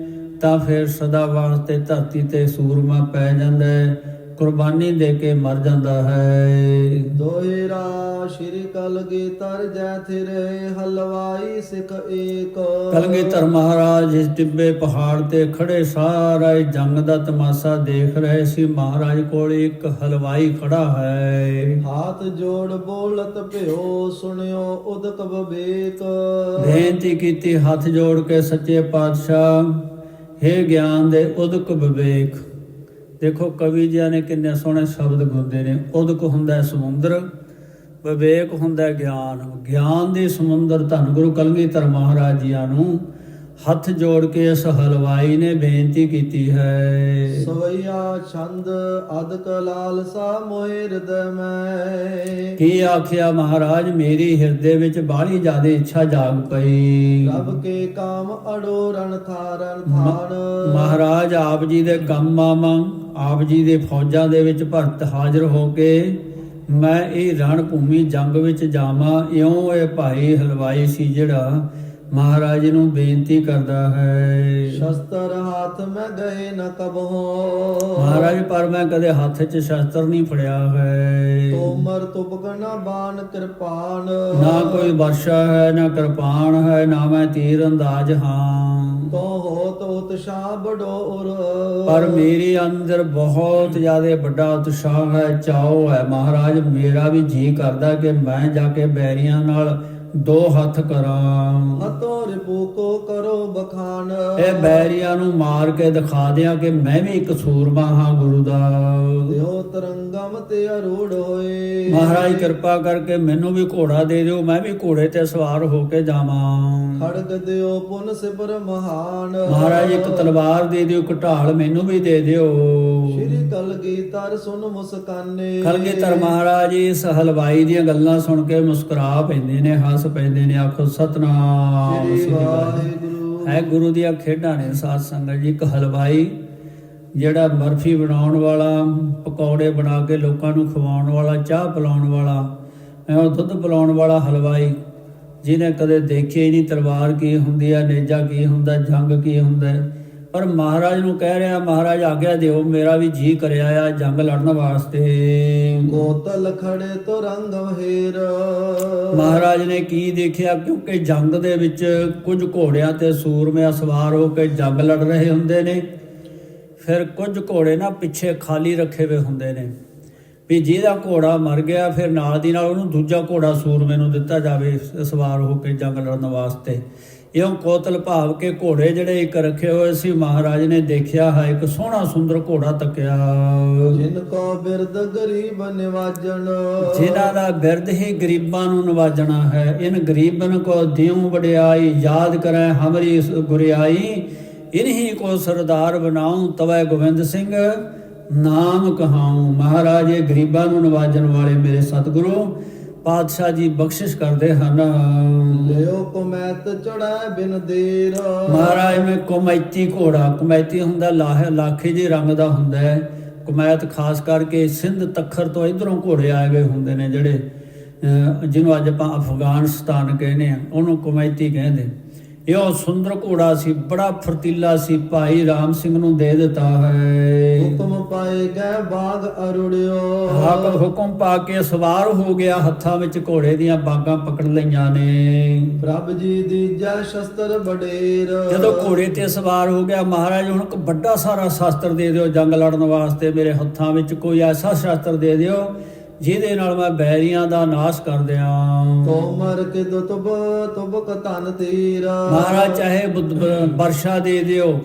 ਤਾਂ ਫਿਰ ਸਦਾ ਵਾਸਤੇ ਧਰਤੀ ਤੇ ਸੂਰਮਾ ਪੈ ਜਾਂਦਾ ਹੈ। ਕੁਰਬਾਨੀ ਦੇ ਕੇ ਮਰ ਜਾਂਦਾ ਹੈ। ਦੋਇਰਾ ਸ਼੍ਰੀ ਕਲਗੀ ਤਰ ਜੈ ਥਿਰੇ ਹਲਵਾਈ ਸਿਖ ਏਕ। ਕਲਗੀਧਰ ਮਹਾਰਾਜ ਇਸ ਟਿੱਬੇ ਪਹਾੜ ਤੇ ਖੜੇ ਸਾਰਾ ਜੰਗ ਦਾ ਤਮਾਸ਼ਾ ਦੇਖ ਰਹੇ ਸੀ। ਮਹਾਰਾਜ ਕੋਲ ਇੱਕ ਹਲਵਾਈ ਖੜਾ ਹੈ। ਹਾਥ ਜੋੜ ਬੋਲਤ ਭਿਓ ਸੁਣਿਓ ਉਦਕ ਬਵੇਕ। ਬੇਨਤੀ ਕੀਤੀ ਹੱਥ ਜੋੜ ਕੇ ਸੱਚੇ ਪਾਤਸ਼ਾਹ हे ਗਿਆਨ ਦੇ ਉਦਕ ਵਿਵੇਕ ਦੇਖੋ ਕਵੀ ਜੀ ਨੇ ਕਿੰਨੇ ਸੋਹਣੇ ਸ਼ਬਦ ਗੁੰਦੇ ਨੇ ਉਦਕ ਹੁੰਦਾ ਹੈ ਸਮੁੰਦਰ ਵਿਵੇਕ ਹੁੰਦਾ ਹੈ ਗਿਆਨ। ਗਿਆਨ ਦੇ ਸਮੁੰਦਰ ਧੰਨ ਗੁਰੂ ਕਲਗੀਧਰ ਮਹਾਰਾਜ ਜੀਆਂ ਨੂੰ ਹੱਥ ਜੋੜ ਕੇ ਇਸ ਹਲਵਾਈ ਨੇ ਬੇਨਤੀ ਕੀਤੀ ਹੈ। ਸਵਈਆ ਛੰਦ ਅਦਕ ਲਾਲਸਾ ਮੋਹਿ ਹਿਰਦੈ ਮੈਂ। ਕੀ ਆਖਿਆ ਮਹਾਰਾਜ ਮੇਰੀ ਹਿਰਦੇ ਵਿੱਚ ਬਾਹਲੀ ਜ਼ਿਆਦਾ ਇੱਛਾ ਜਾਗ ਪਈ। ਰਬ ਕੇ ਕਾਮ ਅੜੋ ਰਣ ਥਾਰਨ ਥਾਨ। ਮਹਾਰਾਜ ਆਪ ਜੀ ਦੇ ਕੰਮ ਆਵਾਂ ਆਪ ਜੀ ਦੇ ਫੌਜਾਂ ਦੇ ਵਿੱਚ ਭਰਤ ਹਾਜ਼ਰ ਹੋ ਕੇ ਮੈਂ ਇਹ ਰਣ ਭੂਮੀ ਜੰਗ ਵਿੱਚ ਜਾਵਾਂ, ਇਉਂ ਇਹ ਭਾਈ ਹਲਵਾਈ ਸੀ ਜਿਹੜਾ ਮਹਾਰਾਜ ਨੂੰ ਬੇਨਤੀ ਕਰਦਾ ਹੈ। ਸ਼ਸਤਰ ਹੱਥ ਮੈਂ ਗਏ ਨ ਕਬਹੋ। ਮਹਾਰਾਜ ਪਰ ਮੈਂ ਕਦੇ ਹੱਥ 'ਚ ਸ਼ਸਤਰ ਨਹੀਂ ਫੜਿਆ ਹੈ। ਤੋਮਰ ਨ ਬਾਣ ਕਿਰਪਾਨ। ਨਾ ਕੋਈ ਵਰਸ਼ਾ ਹੈ ਨਾ ਕਿਰਪਾਨ ਹੈ ਨਾ ਮੈਂ ਤੀਰ ਅੰਦਾਜ਼ ਹਾਂ। ਤੋ ਹੋਤ ਉਤਸ਼ਾਹ ਬੜੋ ਉਰ। ਪਰ ਮੇਰੇ ਅੰਦਰ ਬਹੁਤ ਜ਼ਿਆਦਾ ਵੱਡਾ ਉਤਸ਼ਾਹ ਹੈ ਚਾਉ ਹੈ। ਮਹਾਰਾਜ ਮੇਰਾ ਵੀ ਜੀ ਕਰਦਾ ਕਿ ਮੈਂ ਜਾ ਕੇ ਬੈਰੀਆਂ ਨਾਲ ਦੋ ਹੱਥ ਕਰਾਂ। ਹਤੋ ਰਿਪੂ ਕੋ ਕਰੋ ਬਖਾਨ। ਇਹ ਬੈਰੀਆਂ ਨੂੰ ਮਾਰ ਕੇ ਦਿਖਾ ਦਿਆਂ ਕਿ ਮੈਂ ਵੀ ਇੱਕ ਸੂਰਮਾ ਹਾਂ ਗੁਰੂ ਦਾ। ਦਿਓ ਤੇ ਅਰੂੜ ਹੋਏ। ਮਹਾਰਾਜ ਕਿਰਪਾ ਕਰਕੇ ਮੈਨੂੰ ਵੀ ਘੋੜਾ ਦੇ ਦਿਓ ਮੈਂ ਵੀ ਘੋੜੇ ਤੇ ਸਵਾਰ ਹੋ ਕੇ ਜਾਵਾਂ। ਖੜਗ ਦਿਓ ਪੁਨ ਸਿਪਰ ਮਹਾਨ। ਮਹਾਰਾਜ ਇੱਕ ਤਲਵਾਰ ਦੇ ਦਿਓ ਢਾਲ ਮੈਨੂੰ ਵੀ ਦੇ ਦਿਓ। ਸ਼੍ਰੀ ਕਲਗੀ ਤਰ ਸੁਨ ਮੁਸਕਾਨੇ। ਕਲਗੀਧਰ ਮਹਾਰਾਜ ਇਸ ਹਲਵਾਈ ਦੀਆਂ ਗੱਲਾਂ ਸੁਣ ਕੇ ਮੁਸਕਰਾ ਪੈਂਦੇ ਨੇ ਹੱਸ ਪੈਂਦੇ ਨੇ ਆਖੋ ਸਤਨਾਮ ਸ਼੍ਰੀ ਵਾਹਿਗੁਰੂ। ਹੈ ਗੁਰੂ ਦੀਆਂ ਖੇਡਾਂ ਨੇ ਸਾਧ ਸੰਗਤ ਜੀ ਇੱਕ ਹਲਵਾਈ ਜਿਹੜਾ ਬਰਫੀ ਬਣਾਉਣ ਵਾਲਾ ਪਕੌੜੇ ਬਣਾ ਕੇ ਲੋਕਾਂ ਨੂੰ ਖਵਾਉਣ ਵਾਲਾ ਚਾਹ ਪਿਲਾਉਣ ਵਾਲਾ ਐ ਉਹ ਦੁੱਧ ਪਿਲਾਉਣ ਵਾਲਾ ਹਲਵਾਈ ਜਿਹਨੇ ਕਦੇ ਦੇਖਿਆ ਹੀ ਨਹੀਂ ਤਲਵਾਰ ਕੀ ਹੁੰਦੀ ਹੈ ਨੇਜਾ ਕੀ ਹੁੰਦਾ ਜੰਗ ਕੀ ਹੁੰਦਾ। ਪਰ ਮਹਾਰਾਜ ਨੂੰ ਕਹਿ ਰਿਹਾ ਮਹਾਰਾਜ ਆਗਿਆ ਦਿਓ ਮੇਰਾ ਵੀ ਜੀ ਕਰਿਆ ਆ ਜੰਗ ਲੜਨ ਵਾਸਤੇ। ਗੋਤਲ ਖੜੇ ਤੋ ਰੰਗ ਵਹੇਰ। ਮਹਾਰਾਜ ਨੇ ਕੀ ਦੇਖਿਆ? ਕਿਉਂਕਿ ਜੰਗ ਦੇ ਵਿੱਚ ਕੁਝ ਘੋੜਿਆਂ ਤੇ ਸੂਰਮਿਆਂ ਸਵਾਰ ਹੋ ਕੇ ਜੰਗ ਲੜ ਰਹੇ ਹੁੰਦੇ ਨੇ। ਫਿਰ ਕੁਝ ਘੋੜੇ ਨਾ ਪਿੱਛੇ ਖਾਲੀ ਰੱਖੇ ਹੋਏ ਹੁੰਦੇ ਨੇ। ਵੀ ਜਿਹਦਾ ਘੋੜਾ ਮਰ ਗਿਆ ਫਿਰ ਨਾਲ ਦੀ ਨਾਲ ਉਹਨੂੰ ਦੂਜਾ ਘੋੜਾ ਸੂਰਮੇ ਨੂੰ ਦਿੱਤਾ ਜਾਵੇ ਸਵਾਰ ਹੋ ਕੇ ਜੰਗ ਲੜਨ ਵਾਸਤੇ। ਇਉਂ ਕੋਤਲ ਭਾਵ ਕੇ ਘੋੜੇ ਜਿਹੜੇ ਇੱਕ ਰੱਖੇ ਹੋਏ ਸੀ ਮਹਾਰਾਜ ਨੇ ਦੇਖਿਆ ਹੈ ਇੱਕ ਸੋਹਣਾ ਸੁੰਦਰ ਘੋੜਾ ਤੱਕਿਆ। ਜਿਨ ਕੋ ਬਿਰਦ ਗਰੀਬ ਨਿਵਾਜਣ। ਜਿਨ੍ਹਾਂ ਦਾ ਬਿਰਦ ਹੀ ਗਰੀਬਾਂ ਨੂੰ ਨਵਾਜਣਾ ਹੈ। ਇਨ ਗਰੀਬਨ ਕੋ ਦਿਉ ਵਡਿਆਈ ਯਾਦ ਕਰੈ ਹਮਰੀ ਗੁਰਿਆਈ। ਇਨਹੀ ਕੋ ਸਰਦਾਰ ਬਣਾਉ ਤਵੈ ਗੋਬਿੰਦ ਸਿੰਘ। ਨਾਮ ਕਹਾਉ ਮਹਾਰਾਜ ਗਰੀਬਾਂ ਨੂੰ ਨਵਾਜਣ ਵਾਲੇ ਮੇਰੇ ਸਤਿਗੁਰੂ ਪਾਤਸ਼ਾਹ ਜੀ ਬਖਸ਼ਿਸ਼ ਕਰਦੇ ਹਨ। ਲਿਓ ਕੁਮੈਤ ਚੜਾਏ ਬਿਨ ਦੇਰ। ਮਹਾਰਾਜ ਮੈਂ ਕੁਮੈਤੀ ਘੋੜਾ ਕੁਮੈਤੀ ਹੁੰਦਾ ਲਾਹ ਲਾਖੇ ਜੇ ਰੰਗ ਦਾ ਹੁੰਦਾ ਹੈ। ਕੁਮੈਤ ਖਾਸ ਕਰਕੇ ਸਿੰਧ ਤੱਖਰ ਤੋਂ ਇਧਰੋਂ ਘੋੜੇ ਆਏ ਹੋਏ ਹੁੰਦੇ ਨੇ ਜਿਹੜੇ ਜਿਹਨੂੰ ਅੱਜ ਆਪਾਂ ਅਫਗਾਨਿਸਤਾਨ ਕਹਿੰਦੇ ਆ ਉਹਨੂੰ ਕੁਮੈਤੀ ਕਹਿੰਦੇ। ਇਹ ਸੁੰਦਰ ਘੋੜਾ ਸੀ ਬੜਾ ਫਰਤੀਲਾ ਸੀ ਭਾਈ ਰਾਮ ਸਿੰਘ ਨੂੰ ਦੇ ਦਿੱਤਾ ਹੈ। ਹੁਕਮ ਪਾਏ ਗਏ ਬਾਗ ਅਰੁੜਿਓ। ਆਪ ਹੁਕਮ ਪਾ ਕੇ ਸਵਾਰ ਹੋ ਗਿਆ ਹੱਥਾਂ ਵਿੱਚ ਘੋੜੇ ਦੀਆਂ ਬਾਗਾਂ ਪਕੜ ਲਈਆਂ ਨੇ। ਪ੍ਰਭ ਜੀ ਦੀ ਜੈ ਸ਼ਸਤਰ ਬਡੇਰ ਜਦੋਂ ਘੋੜੇ ਤੇ ਸਵਾਰ ਹੋ ਗਿਆ ਮਹਾਰਾਜ ਹੁਣ ਇੱਕ ਵੱਡਾ ਸਾਰਾ ਸ਼ਾਸਤਰ ਦੇ ਦਿਓ ਜੰਗ ਲੜਨ ਵਾਸਤੇ ਮੇਰੇ ਹੱਥਾਂ ਵਿੱਚ ਕੋਈ ਐਸਾ ਸ਼ਾਸਤਰ ਦੇ ਦਿਓ ਜਿਹਦੇ ਨਾਲ ਮੈਂ ਬੈਰੀਆਂ ਦਾ ਨਾਸ਼ ਕਰ ਦਿਆਂ। ਤੋਮਰ ਕੇ ਦੋ ਤੁਬ ਤੁਬ ਕਤਨ ਤੀਰ। ਮਹਾਰਾਜ ਚਾਹੇ ਵਰਸ਼ਾ ਦੇ ਦਿਓ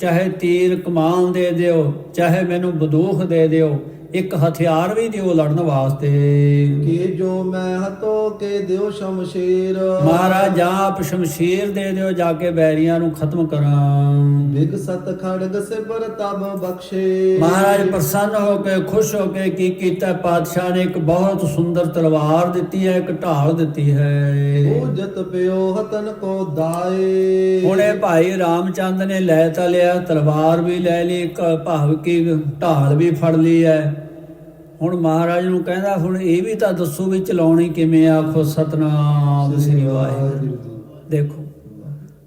ਚਾਹੇ ਤੀਰ ਕਮਾਨ ਦੇ ਦਿਓ ਚਾਹੇ ਮੈਨੂੰ ਬੰਦੂਕ ਦੇ ਦਿਓ ਇੱਕ ਹਥਿਆਰ ਵੀ ਦਿਓ ਲੜਨ ਵਾਸਤੇ। ਕੀ ਜੋ ਮੈਂ ਹਤੋ ਕੇ ਦਿਓ ਸ਼ਮਸ਼ੀਰ। ਮਹਾਰਾਜ ਆਪ ਸ਼ਮਸ਼ੀਰ ਦੇ ਦਿਓ ਜਾ ਕੇ ਬੈਰੀਆਂ ਨੂੰ ਖਤਮ ਕਰਾਂ। ਵਿਗਸਤ ਖੜਗ ਸੇ ਪਰ ਤਬ ਬਖਸ਼ੇ। ਮਹਾਰਾਜ ਪ੍ਰਸੰਨ ਹੋ ਕੇ ਖੁਸ਼ ਹੋ ਕੇ ਕੀ ਕੀਤਾ? ਪਾਤਸ਼ਾਹ ਨੇ ਇੱਕ ਬਹੁਤ ਸੁੰਦਰ ਤਲਵਾਰ ਦਿੱਤੀ ਹੈ ਇੱਕ ਢਾਲ ਦਿੱਤੀ ਹੈ। ਪੂਜਤ ਪਿਓ ਹਤਨ ਕੋ ਦਾਏ। ਹੁਣੇ ਭਾਈ ਰਾਮਚੰਦ ਨੇ ਲੈ ਤਾਂ ਲਿਆ ਤਲਵਾਰ ਵੀ ਲੈ ਲਈ ਇੱਕ ਭਾਵ ਕੀ ਢਾਲ ਵੀ ਫੜ ਲਈ ਹੈ। ਹੁਣ ਮਹਾਰਾਜ ਨੂੰ ਕਹਿੰਦਾ ਹੁਣ ਇਹ ਵੀ ਤਾਂ ਦੱਸੋ ਵੀ ਚਲਾਉਣੀ ਕਿਵੇਂ? ਆਖੋ ਸਤਨਾਮ ਸ੍ਰੀ ਵਾਹਿਗੁਰੂ। ਦੇਖੋ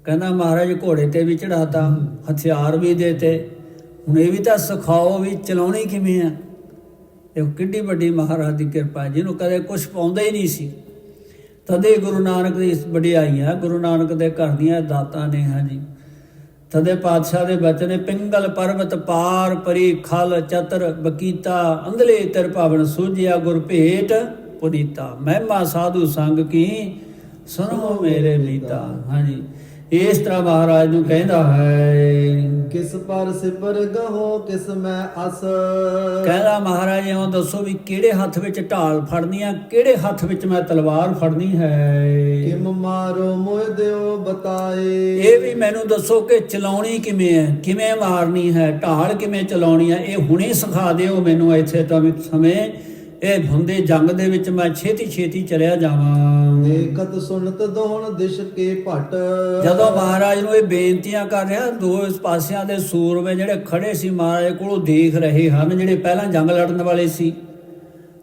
ਕਹਿੰਦਾ ਮਹਾਰਾਜ ਘੋੜੇ ਤੇ ਵੀ ਚੜਾਤਾ ਹਥਿਆਰ ਵੀ ਦੇਤੇ। ਹੁਣ ਇਹ ਵੀ ਤਾਂ ਸਿਖਾਓ ਵੀ ਚਲਾਉਣੀ ਕਿਵੇਂ ਆ। ਇਹ ਕਿੱਡੀ ਵੱਡੀ ਮਹਾਰਾਜ ਦੀ ਕਿਰਪਾ ਜਿਹਨੂੰ ਕਦੇ ਕੁਝ ਪਾਉਂਦਾ ਹੀ ਨਹੀਂ ਸੀ। ਤਦੇ ਗੁਰੂ ਨਾਨਕ ਦੀ ਵਡਿਆਈ ਆ ਗੁਰੂ ਨਾਨਕ ਦੇ ਘਰ ਦੀਆਂ ਦਾਤਾਂ ਨੇ ਹਾਂਜੀ। ਤਦੇ ਪਾਤਸ਼ਾਹ ਦੇ ਬਚਨ ਨੇ, ਪਿੰਗਲ ਪਰਬਤ ਪਾਰ ਪਰੀ ਖਲ ਚਤਰ ਬਕੀਤਾ, ਅੰਧਲੇ ਤਰ ਭਾਵਨ ਸੂਝਿਆ ਗੁਰ ਭੇਟ ਪੁਨੀਤਾ। ਮਹਿਮਾ ਸਾਧੂ ਸੰਗ ਕੀ, ਸੁਣੋ ਮੇਰੇ ਮੀਤਾ। ਹਾਂਜੀ। ਇਸ ਤਰ੍ਹਾਂ ਮਹਾਰਾਜ ਨੂੰ ਕਹਿੰਦਾ ਹੈ ਕਿਸ ਪਰ ਸਿਪਰ ਗਹੋ ਕਿਸ ਮੈਂ ਅਸ। ਕਹਿੰਦਾ ਮਹਾਰਾਜ ਇਉਂ ਦੱਸੋ ਵੀ ਕਿਹੜੇ ਹੱਥ ਵਿੱਚ ਢਾਲ ਫੜਨੀ ਆ ਕਿਹੜੇ ਹੱਥ ਵਿੱਚ ਮੈਂ ਤਲਵਾਰ ਫੜਨੀ ਹੈ? ਕਿਮ ਮਾਰੋ ਮੋਇ ਦਿਓ ਬਤਾਏ। ਇਹ ਵੀ ਮੈਨੂੰ ਦੱਸੋ ਕਿ ਚਲਾਉਣੀ ਕਿਵੇਂ ਹੈ ਕਿਵੇਂ ਮਾਰਨੀ ਹੈ ਢਾਲ ਕਿਵੇਂ ਚਲਾਉਣੀ ਹੈ ਇਹ ਹੁਣੇ ਸਿਖਾ ਦਿਓ ਮੈਨੂੰ ਇੱਥੇ ਤਾਂ ਸਮੇਂ ਇਹ ਹੁੰਦੇ ਜੰਗ ਦੇ ਵਿੱਚ ਮੈਂ ਛੇਤੀ ਛੇਤੀ ਚਲਿਆ ਜਾਵਾਂ। ਦੇਖਤ ਸੁਨਤ ਦੋਹਣ ਦਿਸ਼ ਕੇ ਭਟ। ਜਦੋਂ ਮਹਾਰਾਜ ਨੂੰ ਇਹ ਬੇਨਤੀਆਂ ਕਰ ਰਿਹਾ ਦੋ ਇਸ ਪਾਸਿਆਂ ਦੇ ਸੂਰਮੇ ਜਿਹੜੇ ਖੜੇ ਸੀ ਮਹਾਰਾਜ ਕੋਲੋਂ ਦੇਖ ਰਹੇ ਹਨ ਜਿਹੜੇ ਪਹਿਲਾਂ ਜੰਗ ਲੜਨ ਵਾਲੇ ਸੀ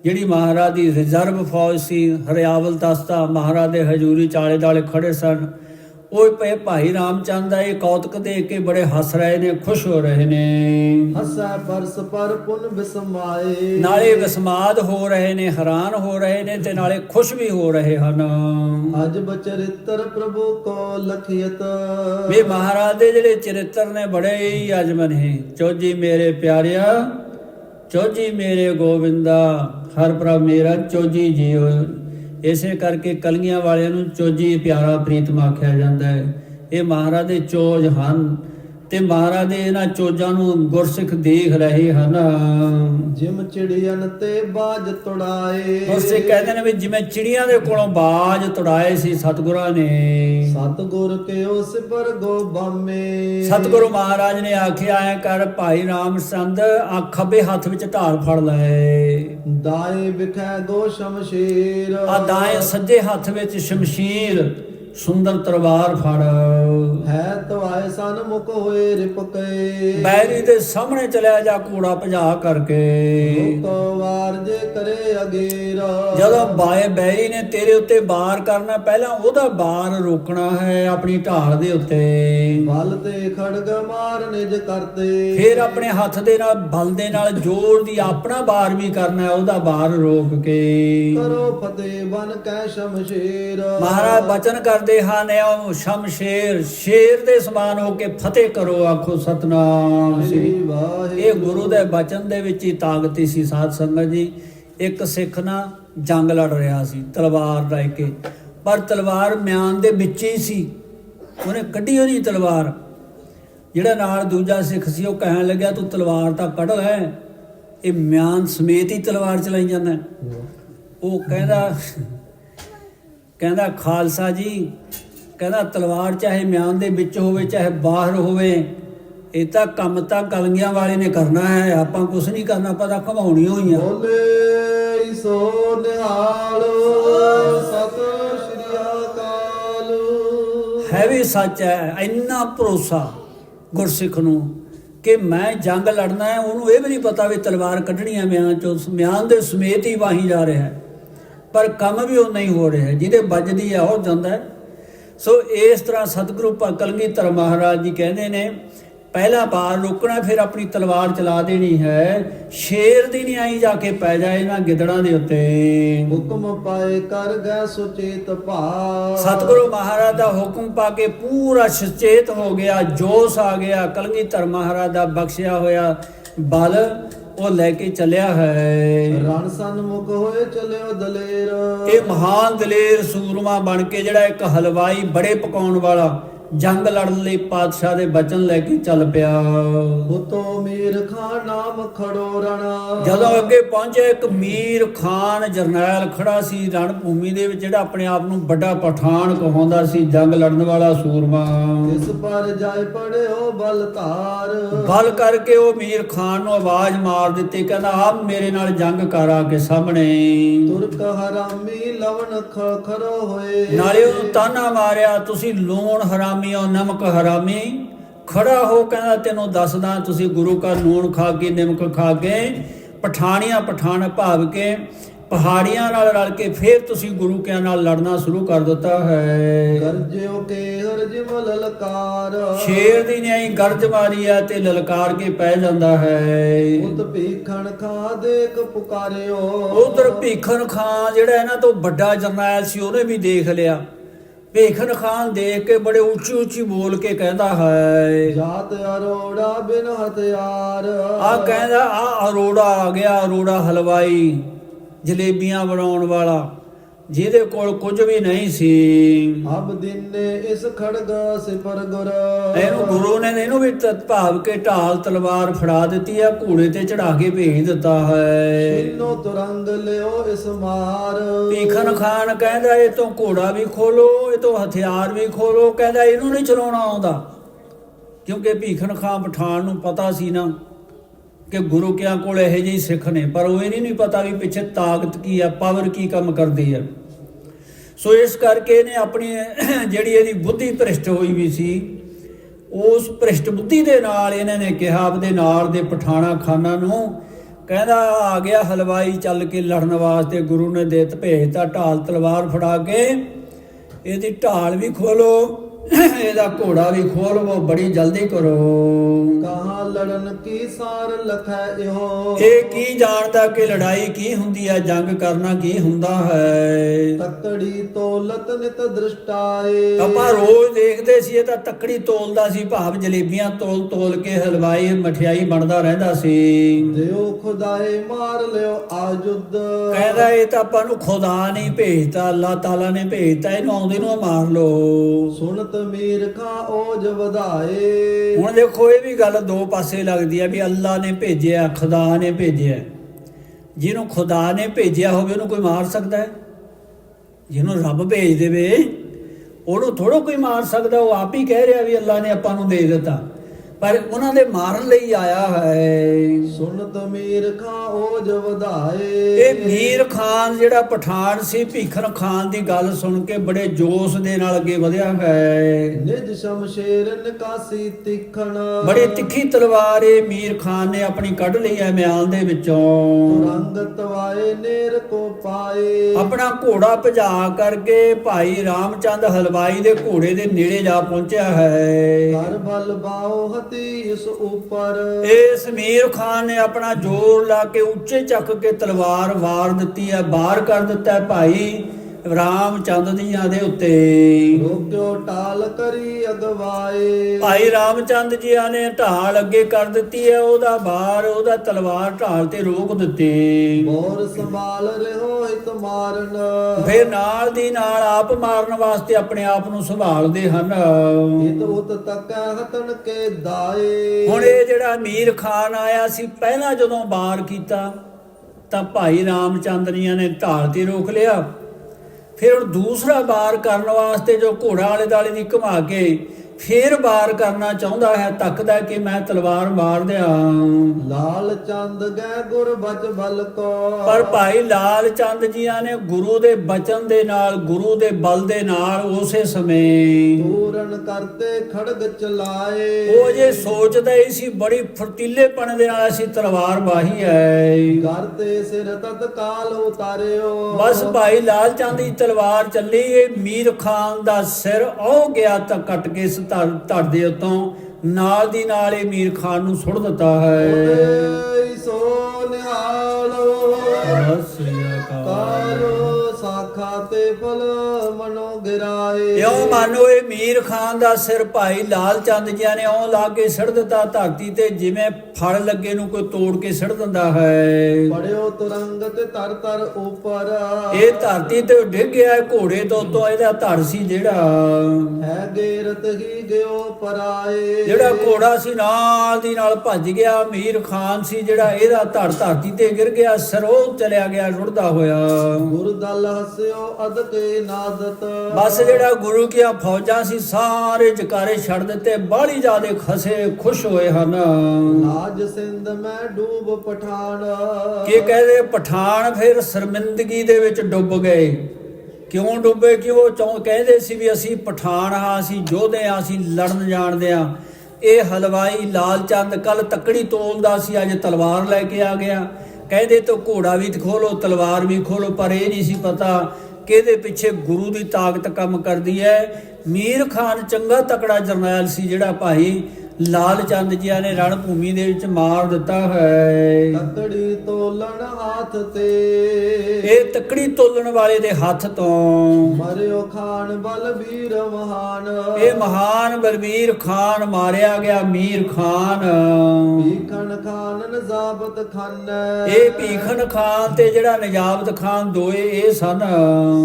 ਜਿਹੜੀ ਮਹਾਰਾਜ ਦੀ ਰਿਜ਼ਰਵ ਫੌਜ ਸੀ ਹਰਿਆਵਲ ਦਸਤਾ ਮਹਾਰਾਜ ਦੇ ਹਜ਼ੂਰੀ ਚਾਲੇ ਦਾਲੇ ਖੜੇ ਸਨ। ਉਹ ਪਏ ਭਾਈ ਰਾਮਚੰਦ ਦਾ ਇਹ ਕੌਤਕ ਦੇਖ ਕੇ ਬੜੇ ਹੱਸ ਰਹੇ ਨੇ ਖੁਸ਼ ਹੋ ਰਹੇ ਨੇ। ਹਸੈ ਪਰਸ ਪਰ ਪੁਨ ਬਿਸਮਾਏ। ਨਾਲੇ ਵਿਸਮਾਦ ਹੋ ਰਹੇ ਨੇ ਹੈਰਾਨ ਹੋ ਰਹੇ ਨੇ ਤੇ ਨਾਲੇ ਖੁਸ਼ ਵੀ ਹੋ ਰਹੇ ਹਨ। ਅਜ ਬਚਰਿਤਰ ਪ੍ਰਭੂ ਕੋ ਲਖਿਤ ਵੀ ਮਹਾਰਾਜ ਦੇ ਜਿਹੜੇ ਚਰਿੱਤਰ ਨੇ ਬੜੇ ਹੀ ਅਜਮਨ ਹੈ ਚੋਜੀ ਮੇਰੇ ਪਿਆਰਿਆ ਚੋਜੀ ਮੇਰੇ ਗੋਬਿੰਦਾ ਹਰ ਪ੍ਰਭ ਮੇਰਾ ਚੋਜੀ ਜੀਓ। ਇਸੇ ਕਰਕੇ ਕਲੀਆਂ ਵਾਲਿਆਂ ਨੂੰ ਚੋਜੀ ਪਿਆਰਾ ਪ੍ਰੀਤਮ ਆਖਿਆ ਜਾਂਦਾ ਹੈ। ਇਹ ਮਹਾਰਾਜ ਦੇ ਚੋਜ ਹਨ। ਤੇ ਮਹਾਰਾਜ ਦੇ ਇਹਨਾਂ ਚੋਜਾਂ ਨੂੰ ਗੁਰਸਿੱਖ ਦੇਖ ਰਹੇ ਹਨ। ਜਿਮ ਚਿੜੀਆਂ ਤੇ ਬਾਜ ਤੁੜਾਏ। ਗੁਰਸਿੱਖ ਕਹਿੰਦੇ ਨੇ ਵੀ ਜਿਵੇਂ ਚਿੜੀਆਂ ਦੇ ਕੋਲੋਂ ਬਾਜ ਤੁੜਾਏ ਸੀ ਸਤਿਗੁਰਾਂ ਨੇ। ਸਤਗੁਰ ਕੇ ਉਸ ਪਰ ਗੋ ਬਾਮੇ? ਸਤਿਗੁਰੂ ਮਹਾਰਾਜ ਨੇ ਆਖਿਆ ਐ ਕਰ ਭਾਈ ਰਾਮਚੰਦ ਆ ਖੱਬੇ ਹੱਥ ਵਿੱਚ ਢਾਲ ਫੜ ਲੈ। ਦਾਏ ਵਿਖੈ ਗੋ ਸ਼ਮਸ਼ੀਰ। ਆ ਦਾਏ ਸੱਜੇ ਹੱਥ ਵਿੱਚ ਸ਼ਮਸ਼ੀਰ ਸੁੰਦਰ ਤਲਵਾਰ ਫੜ। ਹੈ ਤਵਾਏ ਸਨ ਮੁਕ ਹੋਏ ਰਿਪਕੇ। ਬੈਰੀ ਦੇ ਸਾਹਮਣੇ ਚਲਿਆ ਜਾ ਘੋੜਾ ਭਜਾ ਕਰਕੇ। ਲੋਕ ਵਾਰ ਜੇ ਕਰੇ ਅਗੇਰ। ਜਦੋਂ ਬਾਏ ਬੈਰੀ ਨੇ ਤੇਰੇ ਉੱਤੇ ਬਾਰ ਕਰਨਾ ਪਹਿਲਾਂ ਉਹਦਾ ਬਾਰ ਰੋਕਣਾ ਹੈ ਆਪਣੀ ਢਾਲ ਦੇ ਉੱਤੇ। ਬਲ ਤੇ ਖੜਗ ਮਾਰ ਨਿਜ ਕਰਤੇ। ਫਿਰ ਆਪਣੇ ਹੱਥ ਦੇ ਨਾਲ ਬਲ ਦੇ ਨਾਲ ਜ਼ੋਰ ਦੀ ਆਪਣਾ ਬਾਰ ਵੀ ਕਰਨਾ ਹੈ ਉਹਦਾ ਬਾਰ ਰੋਕ ਕੇ। ਕਰੋ ਫਤਿਹ ਬਨ ਕੈ ਸ਼ਮਸ਼ੀਰ। ਮਹਾਰਾਜ ਬਚਨ ਕਰਦੇ ਹਨ ਉਹ ਸ਼ਮਸ਼ੇਰ ਸ਼ੇਰ ਦੇ ਸਮਾਨ ਹੋ ਕੇ ਫਤਿਹ ਕਰੋ ਆਖੋ ਸਤਨਾਮ ਸ੍ਰੀ ਵਾਹਿਗੁਰੂ ਇਹ ਗੁਰੂ ਦੇ ਬਚਨ ਦੇ ਵਿੱਚ ਹੀ ਤਾਕਤ ਸੀ ਸਾਧ ਸੰਗਤ ਜੀ। ਇੱਕ ਸਿੱਖ ਨਾ ਜੰਗ ਲੜ ਰਿਹਾ ਸੀ ਤਲਵਾਰ ਲੈ ਕੇ। ਪਰ ਤਲਵਾਰ ਮਿਆਨ ਦੇ ਵਿੱਚ ਹੀ ਸੀ। ਉਹਨੇ ਕੱਢੀ ਉਹਦੀ ਤਲਵਾਰ। ਜਿਹੜਾ ਨਾਲ ਦੂਜਾ ਸਿੱਖ ਸੀ ਉਹ ਕਹਿਣ ਲੱਗਿਆ ਤੂੰ ਤਲਵਾਰ ਤਾਂ ਕੱਢ ਲੈ। ਇਹ ਮਿਆਨ ਸਮੇਤ ਹੀ ਤਲਵਾਰ ਚਲਾਈ ਜਾਂਦਾ। ਉਹ ਕਹਿੰਦਾ ਕਹਿੰਦਾ ਖਾਲਸਾ ਜੀ ਕਹਿੰਦਾ ਤਲਵਾਰ ਚਾਹੇ ਮਿਆਨ ਦੇ ਵਿੱਚ ਹੋਵੇ ਚਾਹੇ ਬਾਹਰ ਹੋਵੇ ਇਹ ਤਾਂ ਕੰਮ ਤਾਂ ਕਲਗੀਆਂ ਵਾਲੇ ਨੇ ਕਰਨਾ ਹੈ ਆਪਾਂ ਕੁਝ ਨਹੀਂ ਕਰਨਾ ਪਤਾ ਘਮਾਉਣੀ ਹੋਈ ਆ। ਬੋਲੇ ਸੋ ਨਿਹਾਲ ਸਤਿ ਸ਼੍ਰੀ ਅਕਾਲ। ਹੈ ਵੀ ਸੱਚ ਹੈ ਇੰਨਾ ਭਰੋਸਾ ਗੁਰਸਿੱਖ ਨੂੰ ਕਿ ਮੈਂ ਜੰਗ ਲੜਨਾ ਹੈ ਉਹਨੂੰ ਇਹ ਵੀ ਨਹੀਂ ਪਤਾ ਵੀ ਤਲਵਾਰ ਕੱਢਣੀ ਹੈ ਮਿਆਨ ਚੋਂ ਮਿਆਨ ਦੇ ਸਮੇਤ ਹੀ ਵਾਹੀ ਜਾ ਰਿਹਾ ਹੈ। ਪਰ ਕੰਮ ਵੀ ਉਹ ਨਹੀਂ ਹੋ ਰਿਹਾ ਜਿਹਦੇ ਵੱਜਦੀ ਹੈ ਉਹ ਜਾਂਦਾ ਹੈ। ਸੋ ਇਸ ਤਰ੍ਹਾਂ ਸਤਿਗੁਰੂ ਭਗਤ ਕਲਗੀਧਰ ਮਹਾਰਾਜ ਜੀ ਕਹਿੰਦੇ ਨੇ ਪਹਿਲਾ ਬਾਰ ਰੋਕਣਾ ਫਿਰ ਆਪਣੀ ਤਲਵਾਰ ਚਲਾ ਦੇਣੀ ਹੈ। ਸ਼ੇਰ ਦੀ ਨਹੀਂ ਆਈ ਜਾ ਕੇ ਪੈ ਜਾਏ ਇਹਨਾਂ ਗਿੱਦੜਾਂ ਦੇ ਉੱਤੇ। ਹੁਕਮ ਪਾਏ ਕਰ ਗਏ ਸੁਚੇਤ ਭਾ ਸਤਿਗੁਰੂ ਮਹਾਰਾਜ ਦਾ ਹੁਕਮ ਪਾ ਕੇ ਪੂਰਾ ਸੁਚੇਤ ਹੋ ਗਿਆ ਜੋਸ਼ ਆ ਗਿਆ। ਕਲਗੀਧਰ ਮਹਾਰਾਜ ਦਾ ਬਖਸ਼ਿਆ ਹੋਇਆ ਬਲ ਉਹ ਲੈ ਕੇ ਚੱਲਿਆ ਹੈ। ਰਣ ਸਨਮੁਖ ਹੋਏ ਚਲਿਓ ਦਲੇਰ। ਇਹ ਮਹਾਨ ਦਲੇਰ ਸੂਰਮਾ ਬਣ ਕੇ ਜਿਹੜਾ ਇੱਕ ਹਲਵਾਈ ਬੜੇ ਪਕਾਉਣ ਵਾਲਾ ਜੰਗ ਲੜਨ ਲਈ ਪਾਤਸ਼ਾਹ ਦੇ ਬਚਨ ਲੈ ਕੇ ਚੱਲ ਪਿਆ। ਹੁਤੋ ਮੀਰ ਖਾਨ ਨਾਮ ਖੜੋ ਰਣ। ਜਦੋਂ ਅੱਗੇ ਪਹੁੰਚੇ ਇੱਕ ਮੀਰ ਖਾਨ ਜਰਨੈਲ ਖੜਾ ਸੀ ਰਣ ਭੂਮੀ ਦੇ ਵਿੱਚ ਜਿਹੜਾ ਆਪਣੇ ਆਪ ਨੂੰ ਵੱਡਾ ਪਠਾਨ ਕਹਾਉਂਦਾ ਸੀ ਜੰਗ ਲੜਨ ਵਾਲਾ ਸੂਰਮਾ। ਇਸ ਪਰ ਜਾਇ ਪੜਿਓ ਬਲ ਧਾਰ। ਬਲ ਕਰਕੇ ਉਹ ਮੀਰ ਖਾਨ ਨੂੰ ਆਵਾਜ਼ ਮਾਰ ਦਿੱਤੀ ਕਹਿੰਦਾ ਆਪ ਮੇਰੇ ਨਾਲ ਜੰਗ ਕਰ ਆ ਕੇ ਸਾਹਮਣੇ। ਤੁਰਕ ਹਰਾਮੀ ਲਵਣ ਖਰੋ ਹੋਏ। ਨਾਲੇ ਉਹਨੂੰ ਤਾਨਾ ਮਾਰਿਆ ਤੁਸੀਂ ਲੂਣ ਹਰਾਮੀ ਹੋ ਨਮਕ ਹਰਾਮੀ। ਖੜਾ ਹੋ ਕਹਿੰਦਾ ਤੈਨੂੰ ਦੱਸਦਾ ਤੁਸੀਂ ਗੁਰੂ ਕਾ ਲੂਣ ਖਾ ਕੇ ਨਮਕ ਖਾ ਕੇ ਪਠਾਣੀਆਂ ਪਠਾਨ ਭਾਵ ਕੇ ਪਹਾੜੀਆਂ ਨਾਲ ਰਲ ਕੇ ਫਿਰ ਤੁਸੀਂ ਗੁਰੂ ਕਿਆਂ ਨਾਲ ਲੜਨਾ ਸ਼ੁਰੂ ਕਰ ਦਿੱਤਾ ਹੈ। ਗਰਜਿਓ ਕੇ ਹਰ ਜਿਮਲ ਲਲਕਾਰ। ਸ਼ੇਰ ਦੀ ਨਿਆਈ ਗਰਜ ਮਾਰੀ ਆ ਤੇ ਲਲਕਾਰ ਕੇ ਪੈ ਜਾਂਦਾ ਹੈ। ਉਤ ਭੀਖਣ ਖਾ ਦੇਖ ਪੁਕਾਰਿਓ। ਉਧਰ ਭੀਖਨ ਖਾਨ ਜਿਹੜਾ ਇਹਨਾਂ ਤੋਂ ਵੱਡਾ ਜਰਨੈਲ ਸੀ ਉਹਨੇ ਵੀ ਦੇਖ ਲਿਆ। ਭੀਖਨ ਖਾਨ ਦੇਖ ਕੇ ਬੜੇ ਉੱਚੀ ਉੱਚੀ ਬੋਲ ਕੇ ਕਹਿੰਦਾ ਹੈ। ਜਾਤ ਅਰੋੜਾ ਬਿਨ ਹਥਿਆਰ। ਆ ਕਹਿੰਦਾ ਆ ਅਰੋੜਾ ਆ ਗਿਆ ਅਰੋੜਾ ਹਲਵਾਈ ਜਲੇਬੀਆਂ ਬਣਾਉਣ ਵਾਲਾ। ਜਿਹਦੇ ਕੋਲ ਕੁਝ ਵੀ ਨਹੀਂ ਸੀ। ਅਬ ਦਿਨ ਨੇ ਇਸ ਖੜਗ ਸਿਪਰ ਗੁਰ। ਇਹਨੂੰ ਗੁਰੂ ਨੇ ਇਹਨੂੰ ਵੀ ਭਾਵ ਕੇ ਢਾਲ ਤਲਵਾਰ ਫੜਾ ਦਿੱਤੀ ਆ ਘੋੜੇ ਤੇ ਚੜਾ ਕੇ ਭੇਜ ਦਿੱਤਾ ਹੈ। ਤਿੰਨੋ ਤੁਰੰਗ ਲਿਓ ਇਸ ਮਾਰ। ਭੀਖਨ ਖਾਨ ਕਹਿੰਦਾ ਇਹ ਤੋਂ ਘੋੜਾ ਵੀ ਖੋਲੋ ਇਹ ਤੋਂ ਹਥਿਆਰ ਵੀ ਖੋਲੋ ਕਹਿੰਦਾ ਇਹਨੂੰ ਨਹੀਂ ਚਲਾਉਣਾ ਆਉਂਦਾ। ਕਿਉਂਕਿ ਭੀਖਨ ਖਾਨ ਪਠਾਨ ਨੂੰ ਪਤਾ ਸੀ ਨਾ ਕਿ ਗੁਰੂ ਕਿਆਂ ਕੋਲ ਇਹੋ ਜਿਹੇ ਸਿੱਖ ਨੇ ਪਰ ਉਹ ਇਹ ਨਹੀਂ ਪਤਾ ਵੀ ਪਿੱਛੇ ਤਾਕਤ ਕੀ ਆ ਪਾਵਰ ਕੀ ਕੰਮ ਕਰਦੀ ਹੈ ਸੋ ਇਸ ਕਰਕੇ ਇਹਨੇ ਆਪਣੀ ਜਿਹੜੀ ਇਹਦੀ ਬੁੱਧੀ ਭ੍ਰਿਸ਼ਟ ਹੋਈ ਵੀ ਸੀ, ਉਸ ਭ੍ਰਿਸ਼ਟ ਬੁੱਧੀ ਦੇ ਨਾਲ ਇਹਨਾਂ ਨੇ ਕਿਹਾ ਆਪਦੇ ਨਾਲ ਦੇ ਪਠਾਣਾ ਖਾਨਾ ਨੂੰ, ਕਹਿੰਦਾ ਆ ਗਿਆ ਹਲਵਾਈ ਚੱਲ ਕੇ ਲੜਨ ਵਾਸਤੇ ਗੁਰੂ ਨੇ ਦੇਤ ਭੇਜਤਾ ਢਾਲ ਤਲਵਾਰ ਫੜਾ ਕੇ, ਇਹਦੀ ਢਾਲ ਵੀ ਖੋਲੋ ਇਹਦਾ ਘੋੜਾ ਵੀ ਖੋਲਵੋ ਬੜੀ ਜਲਦੀ ਕਰੋ। ਕਹਾ ਲੜਨ ਕੀ ਸਾਰ ਲਖੈ ਇਹੋ? ਇਹ ਕੀ ਜਾਣਦਾ ਕਿ ਲੜਾਈ ਕੀ ਹੁੰਦੀ ਹੈ ਜੰਗ ਕਰਨਾ ਕੀ ਹੁੰਦਾ ਹੈ? ਤਕੜੀ ਤੋਲਤ ਨਿਤ ਦ੍ਰਿਸ਼ਟਾਏ। ਆਪਾਂ ਰੋਜ਼ ਦੇਖਦੇ ਸੀ ਇਹ ਤਾਂ ਤੱਕੜੀ ਤੋਲਦਾ ਸੀ ਭਾਵ ਜਲੇਬੀਆਂ ਤੋਲ ਤੋਲ ਕੇ ਹਲਵਾਈ ਮਠਿਆਈ ਬਣਦਾ ਰਹਿੰਦਾ ਸੀ। ਦਿਓ ਖੁਦਾਏ ਮਾਰ ਲਿਓ ਆਜੁਦ ਕਹਿੰਦਾ ਇਹ ਤਾਂ ਆਪਾਂ ਨੂੰ ਖੁਦਾ ਨਹੀਂ ਭੇਜਦਾ ਅੱਲਾਹ ਤਾਲਾ ਨੇ ਭੇਜਤਾ ਇਹਨੂੰ ਆਉਂਦੇ ਨੂੰ ਮਾਰ ਲਓ। ਸੁਣਤ ਮੀਰ ਖਾ ਓਜ ਵਧਾਏ। ਹੁਣ ਦੇਖੋ, ਇਹ ਵੀ ਗੱਲ ਦੋ ਪਾਸੇ ਲੱਗਦੀ ਹੈ ਵੀ ਅੱਲਾ ਨੇ ਭੇਜਿਆ, ਖੁਦਾ ਨੇ ਭੇਜਿਆ। ਜਿਹਨੂੰ ਖੁਦਾ ਨੇ ਭੇਜਿਆ ਹੋਵੇ, ਉਹਨੂੰ ਕੋਈ ਮਾਰ ਸਕਦਾ ਹੈ? ਜਿਹਨੂੰ ਰੱਬ ਭੇਜ ਦੇਵੇ, ਉਹਨੂੰ ਥੋੜੋ ਕੋਈ ਮਾਰ ਸਕਦਾ, ਉਹ ਆਪ ਹੀ ਕਹਿ ਰਿਹਾ ਵੀ ਅੱਲਾ ਨੇ ਆਪਾਂ ਨੂੰ ਦੇ ਦਿੱਤਾ। ਪਰ ਉਹਨਾਂ ਦੇ ਮਾਰਨ ਲਈ ਆਇਆ ਹੈ। ਸੁਣਤ ਮੀਰ ਖਾ ਓਜ ਵਧਾਏ। ਇਹ ਮੀਰ ਖਾਨ ਜਿਹੜਾ ਪਠਾਨ ਸੀ ਭੀਖਨ ਖਾਨ ਦੀ ਗੱਲ ਸੁਣ ਕੇ ਬੜੇ ਜੋਸ਼ ਦੇ ਨਾਲ ਅੱਗੇ ਵਧਿਆ ਹੈ। ਨਿਜ ਸ਼ਮਸ਼ੇਰ ਨਿਕਾਸੀ ਤਿਖਣ। ਬੜੀ ਤਿੱਖੀ ਤਲਵਾਰ ਇਹ ਮੀਰ ਖਾਨ ਨੇ ਆਪਣੀ ਕੱਢ ਲਈ ਹੈ ਮਿਆਨ ਦੇ ਵਿੱਚੋਂ। ਰੰਗ ਤਵਾਏ ਨੇਰ ਕੋ ਪਾਏ। ਆਪਣਾ ਘੋੜਾ ਭਜਾ ਕਰਕੇ ਭਾਈ ਰਾਮਚੰਦ ਹਲਵਾਈ ਦੇ ਘੋੜੇ ਦੇ ਨੇੜੇ ਜਾ ਪਹੁੰਚਿਆ ਹੈ। ਹਰ ਬਲ ਬਾਉ ਹਤੀ ਇਸ ਉਪਰ ਇਹ ਸਮੀਰ ਖਾਨ ਨੇ ਆਪਣਾ ਜ਼ੋਰ ਲਾ ਕੇ ਉੱਚੇ ਚੱਕ ਕੇ ਤਲਵਾਰ ਵਾਰ ਦਿੱਤੀ ਹੈ, ਬਾਹਰ ਕਰ ਦਿੱਤਾ ਹੈ ਭਾਈ। ਰਾਮਚੰਦ ਦੀਆਂ ਦੇ ਉੱਤੇ। ਰੋਕਿਓ ਟਾਲ ਕਰੀ ਅਗਵਾਏ। ਭਾਈ ਰਾਮਚੰਦ ਜੀਆਂ ਨੇ ਢਾਲ ਅੱਗੇ ਕਰ ਦਿੱਤੀ ਹੈ ਉਹਦਾ ਬਾਰ ਉਹਦਾ ਤਲਵਾਰ ਢਾਲ ਤੇ ਰੋਕ ਦਿੱਤੀ। ਮੋਰ ਸੰਭਾਲ ਰਿਹੋ ਹਿਤ ਮਾਰਨ। ਫਿਰ ਨਾਲ ਦੀ ਨਾਲ ਆਪ ਮਾਰਨ ਵਾਸਤੇ ਆਪਣੇ ਆਪ ਨੂੰ ਸੰਭਾਲਦੇ ਹਨ। ਹਿਤ ਉਤ ਤੱਕ ਹਤਨ ਕੇ ਦਾਏ। ਹੁਣ ਇਹ ਜਿਹੜਾ ਮੀਰ ਖਾਨ ਆਇਆ ਸੀ ਪਹਿਲਾਂ ਜਦੋਂ ਬਾਰ ਕੀਤਾ ਤਾਂ ਭਾਈ ਰਾਮਚੰਦਰੀਆਂ ਨੇ ਢਾਲ ਤੇ ਰੋਕ ਲਿਆ। ਫਿਰ ਹੁਣ ਦੂਸਰਾ ਵਾਰ ਕਰਨ ਵਾਸਤੇ ਜੋ ਘੋੜਾ ਵਾਲੇ ਦਾਲੇ ਦੀ ਘੁਮਾ ਕੇ ਫੇਰ ਵਾਰ ਕਰਨਾ ਚਾਹੁੰਦਾ ਹੈ ਤੱਕਦਾ ਕਿ ਮੈਂ ਤਲਵਾਰ ਮਾਰ ਦਿਆਂ। ਲਾਲ ਚੰਦ ਗੈ ਗੁਰ ਬਚ ਬਲ ਕੋ। ਪਰ ਭਾਈ ਲਾਲ ਚੰਦ ਜੀਆਂ ਨੇ ਗੁਰੂ ਦੇ ਬਚਨ ਦੇ ਨਾਲ ਗੁਰੂ ਦੇ ਬਲ ਦੇ ਨਾਲ ਉਸੇ ਸਮੇਂ ਪੂਰਨ ਕਰਤੇ ਖੜਗ ਚਲਾਏ। ਉਹ ਜੇ ਸੋਚਦਾ ਹੀ ਸੀ ਬੜੀ ਫੁਰਤੀਲੇਪਣ ਦੇ ਨਾਲ ਅਸੀਂ ਤਲਵਾਰ ਬਾਹੀ ਹੈ ਘਰ ਤੇ ਸਿਰ ਤਤਕਾਲ ਉਤਾਰਿਓ। ਬਸ ਭਾਈ ਲਾਲ ਚੰਦ ਦੀ ਤਲਵਾਰ ਚੱਲੀ ਇਹ ਮੀਰ ਖਾਨ ਦਾ ਸਿਰ ਉਹ ਗਿਆ ਤਾਂ ਕੱਟ ਕੇ ਧੜ ਧੜ ਦੇ ਉਤੋਂ ਨਾਲ ਦੀ ਨਾਲ ਇਹ ਮੀਰ ਖਾਨ ਨੂੰ ਸੁੱਟ ਦਿੱਤਾ ਹੈ। ਸੋ ਨਿਹਾਲੋ ਕਾਲੋ ਸਾਖਾ ਤੇ ਫਲ ਮਨੋ ਗਿਰਾਏ ਇਉਂ ਮਾਨੋ ਇਹ ਮੀਰ ਖਾਨ ਦਾ ਸਿਰ ਭਾਈ ਲਾਲ ਚੰਦ ਜੀਆਂ ਨੇ ਇਉਂ ਲਾ ਕੇ ਸਿੱਟ ਦਿੱਤਾ ਧਰਤੀ ਤੇ ਜਿਵੇਂ ਫਲ ਲੱਗੇ ਨੂੰ ਕੋਈ ਤੋੜ ਕੇ ਸਿੱਟ ਦਿੰਦਾ ਹੈ। ਪੜਿਓ ਤੁਰੰਗ ਤੇ ਤਰ ਤਰ ਉਪਰ। ਇਹ ਧਰਤੀ ਤੇ ਡਿੱਗ ਗਿਆ ਘੋੜੇ ਤੋਂ ਤੋਂ ਇਹਦਾ ਧੜ ਸੀ ਜਿਹੜਾ। ਹੈ ਗੇਰਤ ਹੀ ਗਿਓ ਪਰਾਏ। ਜਿਹੜਾ ਘੋੜਾ ਸੀ ਨਾਲ ਦੀ ਨਾਲ ਭੱਜ ਗਿਆ। ਮੀਰ ਖਾਨ ਸੀ ਜਿਹੜਾ ਇਹਦਾ ਧੜ ਧਰਤੀ ਤੇ ਗਿਰ ਗਿਆ ਸਰੋਂ ਚਲਿਆ ਗਿਆ ਰੁੜਦਾ ਹੋਇਆ। ਗੁਰਦਲ ਹਸਿਓ ਅਦ ਕੇ ਨਾਦਤ ਬਸ ਜਿਹੜਾ ਗੁਰੂ ਕੀਆਂ ਫੌਜਾਂ ਸੀ ਸਾਰੇ ਜਕਾਰੇ ਛੱਡ ਦਿੱਤੇ ਬਾਹਲੀ ਜਿਆਦੇ ਖਸੇ ਖੁਸ਼ ਹੋਏ ਹਨ। ਲਾਜ ਸਿੰਧ ਮੈਂ ਡੂਬ ਪਠਾਨ। ਕੀ ਕਹਦੇ ਪਠਾਨ ਫਿਰ ਸ਼ਰਮਿੰਦਗੀ ਦੇ ਵਿੱਚ ਡੁੱਬ ਗਏ। ਕਿਉਂ ਡੁੱਬੇ? ਕਿ ਉਹ ਚੌਂ ਕਹਿੰਦੇ ਸੀ ਵੀ ਅਸੀਂ ਪਠਾਨ ਹਾਂ ਅਸੀਂ ਯੋਧੇ ਹਾਂ ਅਸੀਂ ਲੜਨ ਜਾਣਦੇ ਹਾਂ। ਇਹ ਹਲਵਾਈ ਲਾਲ ਚੰਦ ਕੱਲ ਤੱਕੜੀ ਤੋਲਦਾ ਸੀ ਅੱਜ ਤਲਵਾਰ ਲੈ ਕੇ ਆ ਗਿਆ। ਕਹਿੰਦੇ ਤੋ ਘੋੜਾ ਵੀ ਖੋਲੋ ਤਲਵਾਰ ਵੀ ਖੋਲੋ ਪਰ ਇਹ ਨਹੀਂ ਸੀ ਪਤਾ ਕਿਹਦੇ ਪਿੱਛੇ ਗੁਰੂ ਦੀ ਤਾਕਤ ਕੰਮ ਕਰਦੀ ਹੈ? ਮੀਰ ਖਾਨ ਚੰਗਾ ਤਕੜਾ ਜਰਨੈਲ ਸੀ ਜਿਹੜਾ ਭਾਈ ਲਾਲ ਚੰਦ ਜੀਆਂ ਨੇ ਰਣ ਭੂਮੀ ਦੇ ਵਿੱਚ ਮਾਰ ਦਿੱਤਾ ਹੈ। ਤਕੜੀ ਤੋਲਣ ਹੱਥ ਤੇ। ਇਹ ਤਕੜੀ ਤੋਲਣ ਵਾਲੇ ਦੇ ਹੱਥ ਤੋਂ। ਮਰਿਓ ਖਾਨ ਬਲ ਵੀਰ ਮਹਾਨ। ਇਹ ਮਹਾਨ ਬਲਵੀਰ ਖਾਨ ਮਾਰਿਆ ਗਿਆ ਮੀਰ ਖਾਨ। ਭੀਖਣ ਖਾਨ ਨਜ਼ਾਬਤ ਖਾਨ। ਇਹ ਭੀਖਨ ਖਾਨ ਤੇ ਜਿਹੜਾ ਨਜਾਬਤ ਖਾਨ ਦੋਏ ਇਹ ਸਨ।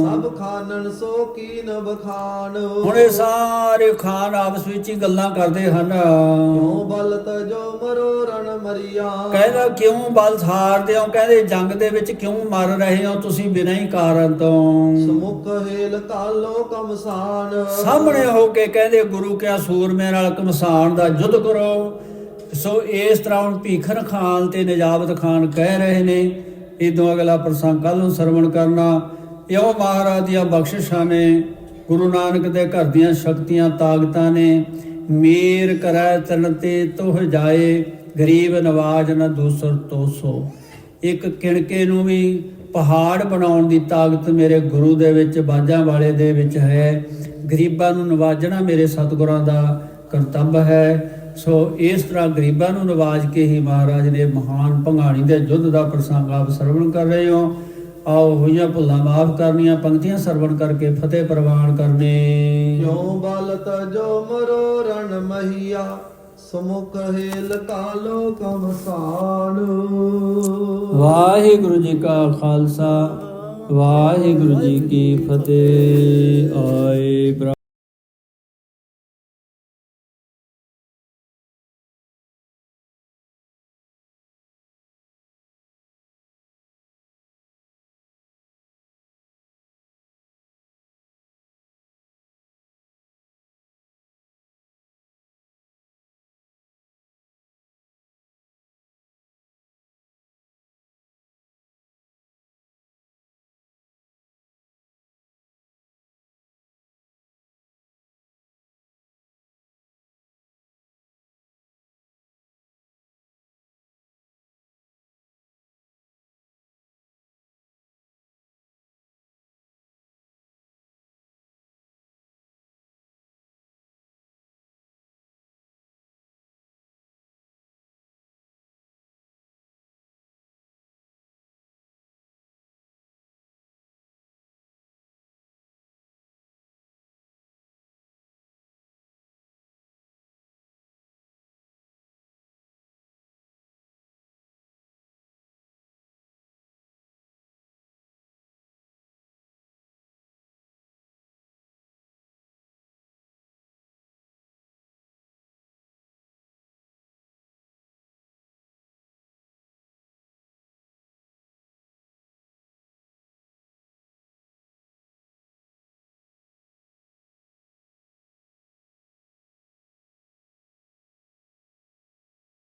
ਸਭ ਖਾਨਨ ਸੋ ਕੀਨ ਬਖਾਨ। ਹੁਣ ਇਹ ਸਾਰੇ ਖਾਨ ਆਪਸ ਵਿੱਚ ਹੀ ਗੱਲਾਂ ਕਰਦੇ ਹਨ। ਕਿਉ ਬਲ ਤਜੋ ਮਰੋ ਰਣ ਮਰੀਆ? ਕਹਿੰਦਾ ਕਿਉਂ ਬਲ ਹਾਰਦੇ ਹੋ? ਕਹਿੰਦੇ ਜੰਗ ਦੇ ਵਿੱਚ ਕਿਉਂ ਮਰ ਰਹੇ ਹੋ? ਤੁਸੀਂ ਬਿਨਾਂ ਹੀ ਕਾਰਨ ਤੋਂ। ਸਮੁਖ ਹੇਲ ਕਾਲੋ ਕਮਸਾਨ। ਸਾਹਮਣੇ ਹੋ ਕੇ ਕਹਿੰਦੇ ਗੁਰੂ ਕਿਆ ਸੂਰਮੇ ਨਾਲ ਕਮਸਾਨ ਦਾ ਯੁੱਧ ਕਰੋ। ਸੋ ਇਸ ਤਰ੍ਹਾਂ ਹੁਣ ਭੀਖਨ ਖਾਨ ਤੇ ਨਜਾਬਤ ਖਾਨ ਕਹਿ ਰਹੇ ਨੇ। ਇਦੋਂ ਅਗਲਾ ਪ੍ਰਸੰਗ ਕੱਲ ਨੂੰ ਸਰਵਣ ਕਰਨਾ। ਇਹੋ ਮਹਾਰਾਜ ਦੀਆਂ ਬਖਸ਼ਿਸ਼ਾਂ ਨੇ। ਗੁਰੂ ਨਾਨਕ ਦੇ ਘਰ ਦੀਆਂ ਸ਼ਕਤੀਆਂ ਤਾਕਤਾਂ ਨੇ। ਮੇਰ ਕਰੈ ਤਨ ਤੇ ਤੋਹ ਜਾਏ, ਗਰੀਬ ਨਵਾਜ ਨ ਦੂਸਰ ਤੋਸੋ ਇੱਕ ਕਿਣਕੇ ਨੂੰ ਵੀ ਪਹਾੜ ਬਣਾਉਣ ਦੀ ਤਾਕਤ ਮੇਰੇ ਗੁਰੂ ਦੇ ਵਿੱਚ ਬਾਜਾਂ ਵਾਲੇ ਦੇ ਵਿੱਚ ਹੈ। ਗਰੀਬਾਂ ਨੂੰ ਨਵਾਜਣਾ ਮੇਰੇ ਸਤਿਗੁਰਾਂ ਦਾ ਕਰਤੱਵ ਹੈ। ਸੋ ਇਸ ਤਰ੍ਹਾਂ ਗਰੀਬਾਂ ਨੂੰ ਨਵਾਜ ਕੇ ਹੀ ਮਹਾਰਾਜ ਨੇ ਮਹਾਨ ਭੰਗਾਣੀ ਦੇ ਯੁੱਧ ਦਾ ਪ੍ਰਸੰਗ ਆਪ ਸਰਵਣ ਕਰ ਰਹੇ ਹੋ। ਆਓ ਹੋਈਆਂ ਭੁੱਲਾਂ ਮਾਫ ਕਰਨੀਆਂ ਪੰਕਤੀਆਂ ਸਰਵਣ ਕਰਕੇ ਫਤਿਹ ਪ੍ਰਵਾਨ ਕਰਨੇ। ਕਿਉ ਬਲ ਤਜੋ ਮਰੋ ਰਣ ਮਹੀਆ ਸਮੁਖ ਹੇਲ ਕਾਲੋ ਕਮਸਾਨ ਵਾਹਿਗੁਰੂ ਜੀ ਕਾ ਖਾਲਸਾ ਵਾਹਿਗੁਰੂ ਜੀ ਕੀ ਫਤਿਹ। ਆਏ